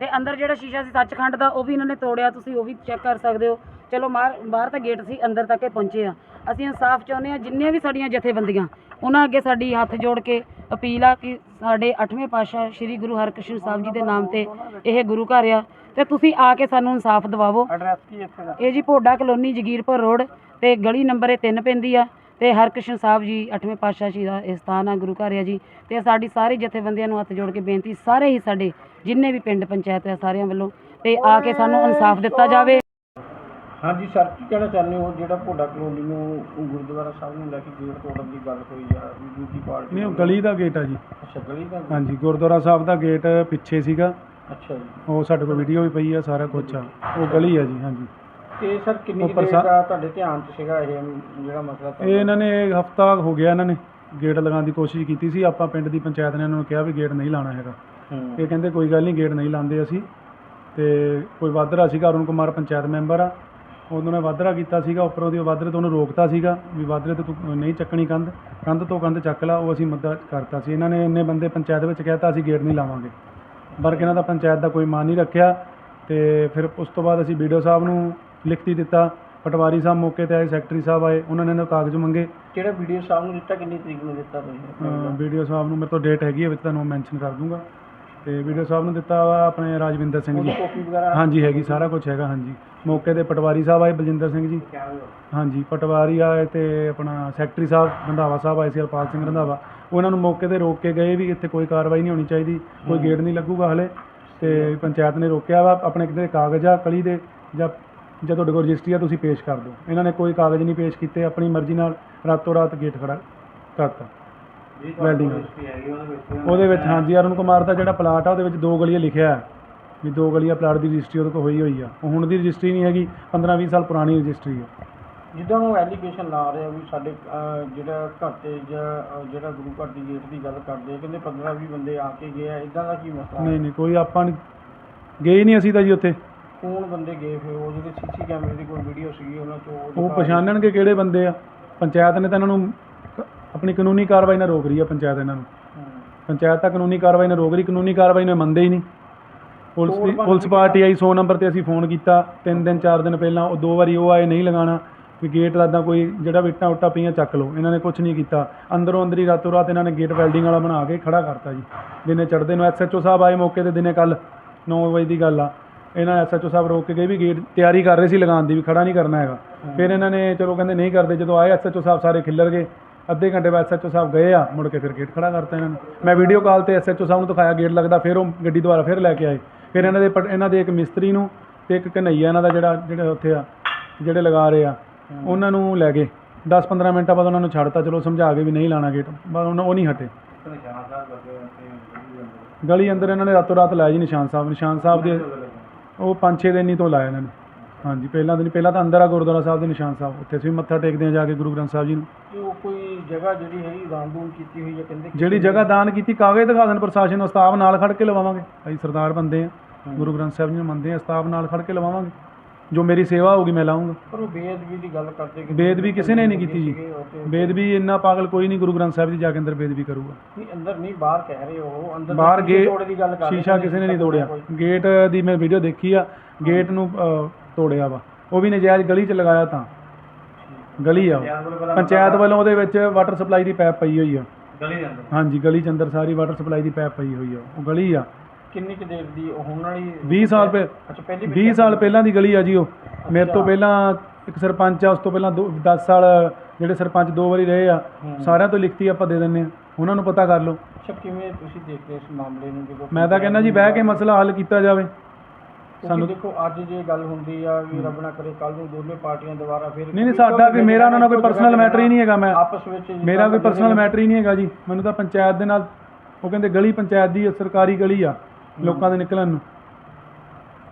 ਤੇ ਅੰਦਰ ਜਿਹੜਾ ਸ਼ੀਸ਼ਾ ਸੀ ਸੱਚਖੰਡ ਦਾ ਉਹ ਵੀ ਇਹਨਾਂ ਨੇ ਤੋੜਿਆ ਤੁਸੀਂ ਉਹ ਵੀ ਚੈੱਕ ਕਰ ਸਕਦੇ ਹੋ। ਚਲੋ ਬਾਹਰ ਬਾਹਰ ਤਾਂ ਗੇਟ ਸੀ ਅੰਦਰ ਤੱਕ ਇਹ ਪਹੁੰਚੇ ਆ। ਅਸੀਂ ਇਨਸਾਫ ਚਾਹੁੰਦੇ ਆ ਜਿੰਨੀਆਂ ਵੀ ਸਾਡੀਆਂ ਜਥੇਬੰਦੀਆਂ ਉਹਨਾਂ ਅੱਗੇ ਸਾਡੀ ਹੱਥ ਜੋੜ ਕੇ ਅਪੀਲ ਆ ਕਿ ਸਾਡੇ 8ਵੇਂ ਪਾਤਸ਼ਾਹ ਸ੍ਰੀ ਗੁਰੂ ਹਰਕ੍ਰਿਸ਼ਨ ਸਾਹਿਬ ਜੀ ਦੇ ਨਾਮ ਤੇ ਇਹ ਗੁਰੂ ਘਰ ਆ ਤੇ ਤੁਸੀਂ ਆ ਕੇ ਸਾਨੂੰ ਇਨਸਾਫ ਦਿਵਾਵੋ। ਐਡਰੈਸ ਕੀ ਇੱਥੇ ਦਾ? ਇਹ ਜੀ ਭੋਡਾ ਕਲੋਨੀ ਜਗੀਰਪੁਰ ਰੋਡ ਤੇ ਗਲੀ ਨੰਬਰ 3 ਪੈਂਦੀ ਆ। ਤੇ ਹਰਕ੍ਰਿਸ਼ਨ ਸਾਹਿਬ ਜੀ 8ਵੇਂ ਪਾਤਸ਼ਾਹ ਜੀ ਦਾ ਇਹ ਸਥਾਨ ਆ ਗੁਰੂ ਘਰ ਆ ਜੀ। ਤੇ ਸਾਡੀ ਸਾਰੀ ਜਥੇਬੰਦੀਆਂ ਨੂੰ ਹੱਥ ਜੋੜ ਕੇ ਬੇਨਤੀ ਸਾਰੇ ਹੀ ਸਾਡੇ ਜਿੰਨੇ ਵੀ ਪਿੰਡ ਪੰਚਾਇਤ ਆ ਸਾਰਿਆਂ ਵੱਲੋਂ ਤੇ ਆ ਕੇ ਸਾਨੂੰ ਇਨਸਾਫ ਦਿੱਤਾ ਜਾਵੇ। ਹਾਂਜੀ ਸਰ ਕੀ ਕਹਿਣਾ ਚਾਹੁੰਦੇ ਹੋ? ਜਿਹੜਾ ਭੋਡਾ ਕਲੋਨੀ ਨੂੰ ਗੁਰਦੁਆਰਾ ਸਾਹਿਬ ਨੂੰ ਲੈ ਕੇ ਗੇਟ ਤੋੜਨ ਦੀ ਗੱਲ ਹੋਈ ਆ ਵੀ ਦੂਜੀ ਪਾਰਟੀ ਨਹੀਂ ਉਹ ਗਲੀ ਦਾ ਗੇਟ ਆ ਜੀ। ਅੱਛਾ ਗਲੀ ਦਾ ਹਾਂਜੀ ਗੁਰਦੁਆਰਾ ਸਾਹਿਬ ਦਾ ਗੇਟ ਪਿੱਛੇ ਸੀਗਾ। ਅੱਛਾ ਜੀ। ਉਹ ਸਾਡੇ ਕੋਲ ਵੀਡੀਓ ਵੀ ਪਈ ਆ ਸਾਰਾ ਕੁਝ ਆ। ਉਹ ਗਲੀ ਆ ਜੀ ਹਾਂਜੀ। ਤੇ ਸਰ ਕਿੰਨੀ ਕੁ ਉੱਪਰ ਦੇਰ ਸਾ- ਦਾ ਤੁਹਾਡੇ ਧਿਆਨ 'ਚ ਸੀਗਾ ਇਹ ਜਿਹੜਾ ਮਸਲਾ ਇਹ ਇਹਨਾਂ ਨੇ ਹਫਤਾ ਹੋ ਗਿਆ ਇਹਨਾਂ ਨੇ ਗੇਟ ਲਗਾਉਣ ਦੀ ਕੋਸ਼ਿਸ਼ ਕੀਤੀ ਸੀ। ਆਪਾਂ ਪਿੰਡ ਦੀ ਪੰਚਾਇਤ ਨੇ ਇਹਨਾਂ ਨੂੰ ਕਿਹਾ ਵੀ ਗੇਟ ਨਹੀਂ ਲਾਣਾ ਹੈਗਾ। ਹੂੰ। ਇਹ ਕਹਿੰਦੇ ਕੋਈ ਗੱਲ ਨਹੀਂ ਗੇਟ ਨਹੀਂ ਲਾਉਂਦੇ ਅਸੀਂ। ਤੇ ਕੋਈ ਵਾਧਰਾ ਸੀਗਾ ਅਰੁਣ ਕੁਮਾਰ ਪੰਚਾਇਤ ਮੈਂਬਰ ਆ। ਉਹਨਾਂ ਨੇ ਵਾਧਰਾ ਕੀਤਾ ਸੀਗਾ ਉੱਪਰੋਂ ਦੀ ਉਹ ਵਾਧਰੇ ਤੋਂ ਉਹਨੂੰ ਰੋਕਤਾ ਸੀਗਾ ਵੀ ਵਾਧਰੇ ਤੇ ਤੂੰ ਨਹੀਂ ਚੱਕਣੀ ਕੰਧ ਕੰਧ ਤੋਂ ਕੰਧ ਚੱਕ ਲਾ ਉਹ ਅਸੀਂ ਮੁੱਦਾ ਕਰਤਾ ਸੀ। ਇਹਨਾਂ ਨੇ ਇੰਨੇ ਬੰਦੇ ਪੰਚਾਇਤ ਵਿੱਚ ਕਹਿਤਾ ਅਸੀਂ ਗੇਟ ਨਹੀਂ ਲਾਵਾਂਗੇ। ਪਰ ਇਹਨਾਂ ਦਾ ਪੰਚਾਇਤ ਦਾ ਕੋਈ ਮਾਨ ਨਹੀਂ ਰੱਖਿਆ। ਤੇ ਫਿਰ ਉਸ ਤੋਂ ਬਾਅਦ ਅਸੀਂ ਵੀਡੀਓ ਸਾਹਿਬ ਨੂੰ ਲਿਖਤੀ ਦਿੱਤਾ। ਪਟਵਾਰੀ ਸਾਹਿਬ ਮੌਕੇ ਤੇ ਆਏ ਸੈਕਟਰੀ ਸਾਹਿਬ ਆਏ ਉਹਨਾਂ ਨੇ ਇਹਨਾਂ ਕਾਗਜ਼ ਮੰਗੇ। ਜਿਹੜਾ ਵੀਡੀਓ ਸਾਹਿਬ ਨੂੰ ਦਿੱਤਾ ਕਿੰਨੀ ਤਰੀਕ ਨੂੰ ਦਿੱਤਾ ਤੁਸੀਂ? ਵੀਡੀਓ ਸਾਹਿਬ ਨੂੰ ਮੇਰੇ ਤੋਂ ਡੇਟ ਹੈਗੀ ਹੈ ਵਿੱਚ ਤੁਹਾਨੂੰ ਮੈਂਸ਼ਨ ਕਰ ਦੂੰਗਾ। ਤੇ ਵੀਡੀਓ ਸਾਹਿਬ ਨੂੰ ਦਿੱਤਾ ਵਾ ਆਪਣੇ ਰਾਜਵਿੰਦਰ ਸਿੰਘ ਜੀ। ਕਾਪੀ ਵਗੈਰਾ ਹਾਂਜੀ ਹੈਗੀ ਸਾਰਾ ਕੁਝ ਹੈਗਾ ਹਾਂਜੀ। ਮੌਕੇ ਤੇ ਪਟਵਾਰੀ ਸਾਹਿਬ ਆਏ ਬਲਜਿੰਦਰ ਸਿੰਘ ਜੀ। ਹਾਂਜੀ ਪਟਵਾਰੀ ਆਏ ਤੇ ਆਪਣਾ ਸੈਕਟਰੀ ਸਾਹਿਬ ਰੰਧਾਵਾ ਸਾਹਿਬ ਆਏ ਸੀ ਹਰਪਾਲ ਸਿੰਘ ਰੰਧਾਵਾ। ਉਹਨਾਂ ਨੂੰ ਮੌਕੇ ਤੇ ਰੋਕ ਕੇ ਗਏ ਵੀ ਇੱਥੇ ਕੋਈ ਕਾਰਵਾਈ ਨਹੀਂ ਹੋਣੀ ਚਾਹੀਦੀ ਕੋਈ ਗੇਟ ਨਹੀਂ ਲੱਗੂਗਾ ਹਲੇ। ਤੇ ਪੰਚਾਇਤ ਨੇ ਰੋਕਿਆ ਵਾ ਆਪਣੇ ਕਿਤੇ ਕਾਗਜ਼ ਆ ਕਲੀ ਦੇ ਜਾਂ ਜਾਂ ਤੁਹਾਡੇ ਕੋਲ ਰਜਿਸਟਰੀ ਆ ਤੁਸੀਂ ਪੇਸ਼ ਕਰ ਦਿਓ। ਇਹਨਾਂ ਨੇ ਕੋਈ ਕਾਗਜ਼ ਨਹੀਂ ਪੇਸ਼ ਕੀਤੇ ਆਪਣੀ ਮਰਜ਼ੀ ਨਾਲ ਰਾਤੋਂ ਰਾਤ ਗੇਟ ਖੜਾ ਕਰਤਾ। ਵੈਲਡਿੰਗ ਉਹਦੇ ਵਿੱਚ ਹਾਂਜੀ ਅਰੁਣ ਕੁਮਾਰ ਦਾ ਜਿਹੜਾ ਪਲਾਟ ਆ ਉਹਦੇ ਵਿੱਚ ਦੋ ਗਲੀਆਂ ਲਿਖਿਆ ਹੈ ਵੀ ਦੋ ਗਲੀਆਂ ਪਲਾਟ ਦੀ ਰਜਿਸਟਰੀ ਉਹਦੇ ਕੋਲ ਹੋਈ ਹੋਈ ਆ। ਉਹ ਹੁਣ ਦੀ ਰਜਿਸਟਰੀ ਨਹੀਂ ਹੈਗੀ 15 20 ਸਾਲ ਪੁਰਾਣੀ ਰਜਿਸਟਰੀ ਹੈ ਜਿੱਦਾਂ ਉਹ ਐਲੀਗੇਸ਼ਨ ਲਾ ਰਿਹਾ ਵੀ ਸਾਡੇ ਅਹ, ਜਿਹੜਾ ਘਰ ਤੇ ਜਾਂ ਅਹ, ਜਿਹੜਾ ਗੁਰੂ ਘਰ ਦੀ ਗੇਟ ਦੀ ਗੱਲ ਕਰਦੇ ਆ ਕਹਿੰਦੇ 15 20 ਬੰਦੇ ਆ ਕੇ ਗਏ ਆ ਇਦਾਂ ਦਾ ਕੀ ਮਸਲਾ ਨਹੀਂ ਨਹੀਂ ਕੋਈ ਆਪਾਂ ਨਹੀਂ ਗਏ ਹੀ ਨਹੀਂ ਅਸੀਂ ਤਾਂ ਜੀ ਉੱਥੇ। ਕੌਣ ਬੰਦੇ ਗਏ ਫਿਰ ਉਹ ਜਿਹੜੇ ਸੀਸੀ ਕੈਮਰੇ ਦੀ ਕੋਈ ਵੀਡੀਓ ਸੀਗੀ ਉਹਨਾਂ ਚੋਂ ਉਹ ਉਹ ਦਿਖਾ- ਪਛਾਣਨਗੇ ਕਿਹੜੇ ਬੰਦੇ ਆ? ਪੰਚਾਇਤ ਨੇ ਤਾਂ ਇਹਨਾਂ ਨੂੰ ਕ- ਆਪਣੀ ਕਾਨੂੰਨੀ ਕਾਰਵਾਈ ਨਾਲ ਰੋਕ ਰਹੀ ਆ ਪੰਚਾਇਤ ਇਹਨਾਂ ਨੂੰ। ਪੰਚਾਇਤ ਤਾਂ ਕਾਨੂੰਨੀ ਕਾਰਵਾਈ ਨਾਲ ਰੋਕ ਰਹੀ ਕਾਨੂੰਨੀ ਕਾਰਵਾਈ ਨੂੰ ਇਹ ਮੰਨਦੇ ਹੀ ਨਹੀਂ। ਪੁਲਿਸ ਦੀ ਪੁਲਿਸ ਪਾਰਟੀ ਆਈ 100 ਨੰਬਰ ਤੇ ਅਸੀਂ ਫੋਨ ਕੀਤਾ ਤਿੰਨ ਦਿਨ ਚਾਰ ਦਿਨ ਪਹਿਲਾਂ ਉਹ ਦੋ ਵਾਰੀ ਉਹ ਆਏ ਨਹੀਂ ਲਗਾਉਣਾ ਵੀ ਗੇਟ ਲਾਦਾ ਕੋਈ ਜਿਹੜਾ ਇੱਟਾਂ ਉੱਟਾਂ ਪਈਆਂ ਚੱਕ ਲਓ। ਇਹਨਾਂ ਨੇ ਕੁਝ ਨਹੀਂ ਕੀਤਾ। ਅੰਦਰੋਂ ਅੰਦਰੀ ਰਾਤੋਂ ਰਾਤ ਇਹਨਾਂ ਨੇ ਗੇਟ ਵੈਲਡਿੰਗ ਵਾਲਾ ਬਣਾ ਕੇ ਖੜਾ ਕਰਤਾ ਜੀ। ਦਿਨੇ ਚੜ੍ਹਦੇ ਨੂੰ ਐਸਐਚਓ ਸਾਹਿਬ ਆਏ ਮੌਕੇ ਤੇ ਦਿਨੇ ਕੱਲ 9 ਵਜੇ ਦੀ ਗੱਲ ਆ। ਇਹਨਾਂ ਐਸਐਚਓ ਸਾਹਿਬ ਰੋਕ ਕੇ ਗਏ ਵੀ ਗੇਟ ਤਿਆਰੀ ਕਰ ਰਹੇ ਸੀ ਲਗਾਉਣ ਦੀ ਵੀ ਖੜਾ ਨਹੀਂ ਕਰਨਾ ਹੈਗਾ। ਫਿਰ ਇਹਨਾਂ ਨੇ ਚਲੋ ਕਹਿੰਦੇ ਨਹੀਂ ਕਰਦੇ ਜਦੋਂ ਆਏ ਐਸਐਚਓ ਸਾਹਿਬ ਸਾਰੇ ਖਿੱਲਰ ਗਏ ਅੱਧੇ ਘੰਟੇ ਬਾਅਦ ਐਸਐਚਓ ਸਾਹਿਬ ਗਏ ਆ ਮੁੜ ਕੇ ਫਿਰ ਗੇਟ ਖੜਾ ਕਰਤਾ ਇਹਨਾਂ ਨੇ। ਮੈਂ ਵੀਡੀਓ ਕਾਲ ਤੇ ਐਸਐਚਓ ਸਾਹਿਬ ਨੂੰ ਦਿਖਾਇਆ ਗੇਟ ਲੱਗਦਾ ਫਿਰ ਉਹ ਗੱਡੀ ਦੁਆਰਾ ਫਿਰ ਲੈ ਕੇ ਆਏ। ਫਿਰ ਇਹਨਾਂ ਦੇ ਇਹਨਾਂ ਦੇ ਇੱਕ ਮਿਸਤਰੀ ਨੂੰ ਤੇ ਇੱਕ ਕਨਈਆ ਇਹਨਾਂ ਦਾ ਜਿਹੜਾ ਜਿਹੜਾ ਉੱਥੇ ਆ ਜਿਹੜੇ ਲਗਾ ਰਹੇ ਆ ਉਹਨਾਂ ਨੂੰ ਲੈ ਗਏ। 10-15 ਮਿੰਟਾਂ ਬਾਅਦ ਉਹਨਾਂ ਨੂੰ ਛੱਡਤਾ ਚਲੋ ਸਮਝਾ ਕੇ ਵੀ ਨਹੀਂ ਲਾਣਾ ਗੇਟ ਪਰ ਉਹਨਾਂ ਉਹ ਨਹੀਂ ਹਟੇ। ਗਲੀ ਅੰਦਰ ਇਹਨਾਂ ਨੇ ਰਾਤੋਂ ਰਾਤ ਲਾਇਆ ਜੀ ਨਿਸ਼ਾਨ ਸਾਹਿਬ ਨਿਸ਼ਾਨ ਸਾਹਿਬ ਦੇ ਉਹ 5-6 ਦਿਨ ਹੀ ਤੋਂ ਲਾਇਆ ਇਹਨਾਂ ਨੇ। ਹਾਂਜੀ ਪਹਿਲਾਂ ਦਿਨ ਪਹਿਲਾਂ ਤਾਂ ਅੰਦਰ ਆ ਗੁਰਦੁਆਰਾ ਸਾਹਿਬ ਦੇ ਨਿਸ਼ਾਨ ਸਾਹਿਬ। ਉੱਥੇ ਅਸੀਂ ਵੀ ਮੱਥਾ ਟੇਕਦੇ ਆ ਜਾ ਕੇ ਗੁਰੂ ਗ੍ਰੰਥ ਸਾਹਿਬ ਜੀ ਨੂੰ। ਤੇ ਉਹ ਕੋਈ ਜਗ੍ਹਾ ਜਿਹੜੀ ਹੈਗੀ ਦਾਨ-ਦੂਨ ਕੀਤੀ ਹੋਈ ਹੈ ਕਹਿੰਦੇ ਜਿਹੜੀ ਜਗ੍ਹਾ ਦਾਨ ਕੀਤੀ ਕਾਗਜ਼ ਦਿਖਾ ਦੇਣ ਪ੍ਰਸ਼ਾਸਨ ਉਸਤਾਬ ਨਾਲ ਖੜ ਕੇ ਲਵਾਵਾਂਗੇ। ਅਸੀਂ ਸਰਦਾਰ ਬੰਦੇ ਆ ਗੁਰੂ ਗ੍ਰੰਥ ਸਾਹਿਬ ਜੀ ਨੂੰ ਮੰਨਦੇ ਆ ਉਸਤਾਬ ਨਾਲ ਖੜ ਕੇ ਲਵਾਵਾਂਗੇ। ਜੋ ਮੇਰੀ ਸੇਵਾ ਹੋਊਗੀ ਮੈਂ ਲਾਉਂਗਾ। ਪਰ ਉਹ ਬੇਅਦਬੀ ਦੀ ਗੱਲ ਕਰਦੇ ਕਿ ਬੇਦਬੀ ਕਿਸੇ ਨੇ ਨਹੀਂ ਕੀਤੀ ਜੀ। ਸੀਗੇ ਉਹ ਤੇ ਬੇਦਬੀ ਇੰਨਾ ਪਾਗਲ ਕੋਈ ਨਹੀਂ ਗੁਰੂ ਗ੍ਰੰਥ ਸਾਹਿਬ ਦੀ ਜਾ ਕੇ ਅੰਦਰ ਬੇਦਬੀ ਕਰੂਗਾ। ਨਹੀਂ ਅੰਦਰ ਨਹੀਂ ਬਾਹਰ ਕਹਿ ਰਹੇ ਉਹ ਅੰਦਰ ਬਾਹਰ ਗੇ ਤੋੜੇ ਦੀ ਗੱਲ ਕਰ ਰਹੇ ਸ਼ੀਸ਼ਾ ਕਿਸੇ ਨੇ ਨਹੀਂ ਤੋੜਿਆ। ਗੇਟ ਦੀ ਮੈਂ ਵੀਡੀਓ ਦੇਖੀ ਆ। ਗੇਟ ਨੂੰ ਅ, ਤੋੜਿਆ ਵਾ। ਉਹ ਵੀ ਨਜਾਇਜ਼ ਗਲੀ 'ਚ ਲਗਾਇਆ ਤਾਂ। ਗਲੀ ਆ ਉਹ। ਪੰਚਾਇਤ ਵੱਲੋਂ ਉਹਦੇ ਵਿੱਚ ਵਾਟਰ ਸਪਲਾਈ ਦੀ ਪਾਈਪ ਪਈ ਹੋਈ ਆ। ਗਲੀ ਦੇ ਅੰਦਰ। ਹਾਂਜੀ ਗਲੀ 'ਚ ਅੰਦਰ ਸਾਰੀ ਵਾਟਰ ਸਪਲਾਈ ਦੀ ਪਾਈਪ ਪਈ ਹੋਈ ਆ। ਉਹ ਗਲੀ ਆ। ਕਿੰਨੀ ਕੁ ਦੇਰ ਦੀ ਹੁਣ ਵਾਲੀ 20 ਸਾਲ ਪਹਿ ਅੱਛਾ ਪਹਿਲੀ 20 ਸਾਲ ਪਹਿਲਾਂ ਦੀ ਗਲੀ ਆ ਜੀ ਉਹ। ਮੇਰੇ ਤੋਂ ਪਹਿਲਾਂ ਇੱਕ ਸਰਪੰਚ ਆ ਉਸ ਤੋਂ ਪਹਿਲਾਂ 10 ਸਾਲ ਜਿਹੜੇ ਸਰਪੰਚ ਦੋ ਵਾਰੀ ਰਹੇ ਆ ਸਾਰਿਆਂ ਤੋਂ ਲਿਖਤੀ ਆਪਾਂ ਦੇ ਦਿੰਨੇ ਆ। ਉਹਨਾਂ ਨੂੰ ਪਤਾ ਕਰ ਲਓ। ਅੱਛਾ ਕਿਵੇਂ ਤੁਸੀਂ ਦੇਖਦੇ ਇਸ ਮਾਮਲੇ ਨੂੰ ਜਦੋਂ ਮੈਂ ਤਾਂ ਕਹਿੰਦਾ ਜੀ ਬਹਿ ਕੇ ਮਸਲਾ ਹੱਲ ਕੀਤਾ ਜਾਵੇ। ਸਾਨੂੰ ਦੇਖੋ ਅੱਜ ਜੇ ਗੱਲ ਹੁੰਦੀ ਆ ਵੀ ਰੱਬ ਨਾ ਕਰੇ ਕੱਲ ਨੂੰ ਦੋਨੇ ਪਾਰਟੀਆਂ ਦੁਬਾਰਾ ਫਿਰ ਨਹੀਂ ਨਹੀਂ ਸਾਡਾ ਵੀ ਮੇਰਾ ਉਹਨਾਂ ਨਾਲ ਕੋਈ ਪਰਸਨਲ ਮੈਟਰ ਹੀ ਨਹੀਂ ਹੈਗਾ ਮੈਂ ਆਪਸ ਵਿੱਚ ਮੇਰਾ ਕੋਈ ਪਰਸਨਲ ਮੈਟਰ ਹੀ ਨਹੀਂ ਹੈਗਾ ਜੀ। ਮੈਨੂੰ ਤਾਂ ਪੰਚਾਇਤ ਦੇ ਨਾਲ ਉਹ ਕਹਿੰਦੇ ਗਲੀ ਪੰਚਾਇਤ ਦੀ ਸਰਕਾਰੀ ਗਲੀ ਆ। ਲੋਕਾਂ ਦੇ ਨਿਕਲਣ ਨੂੰ।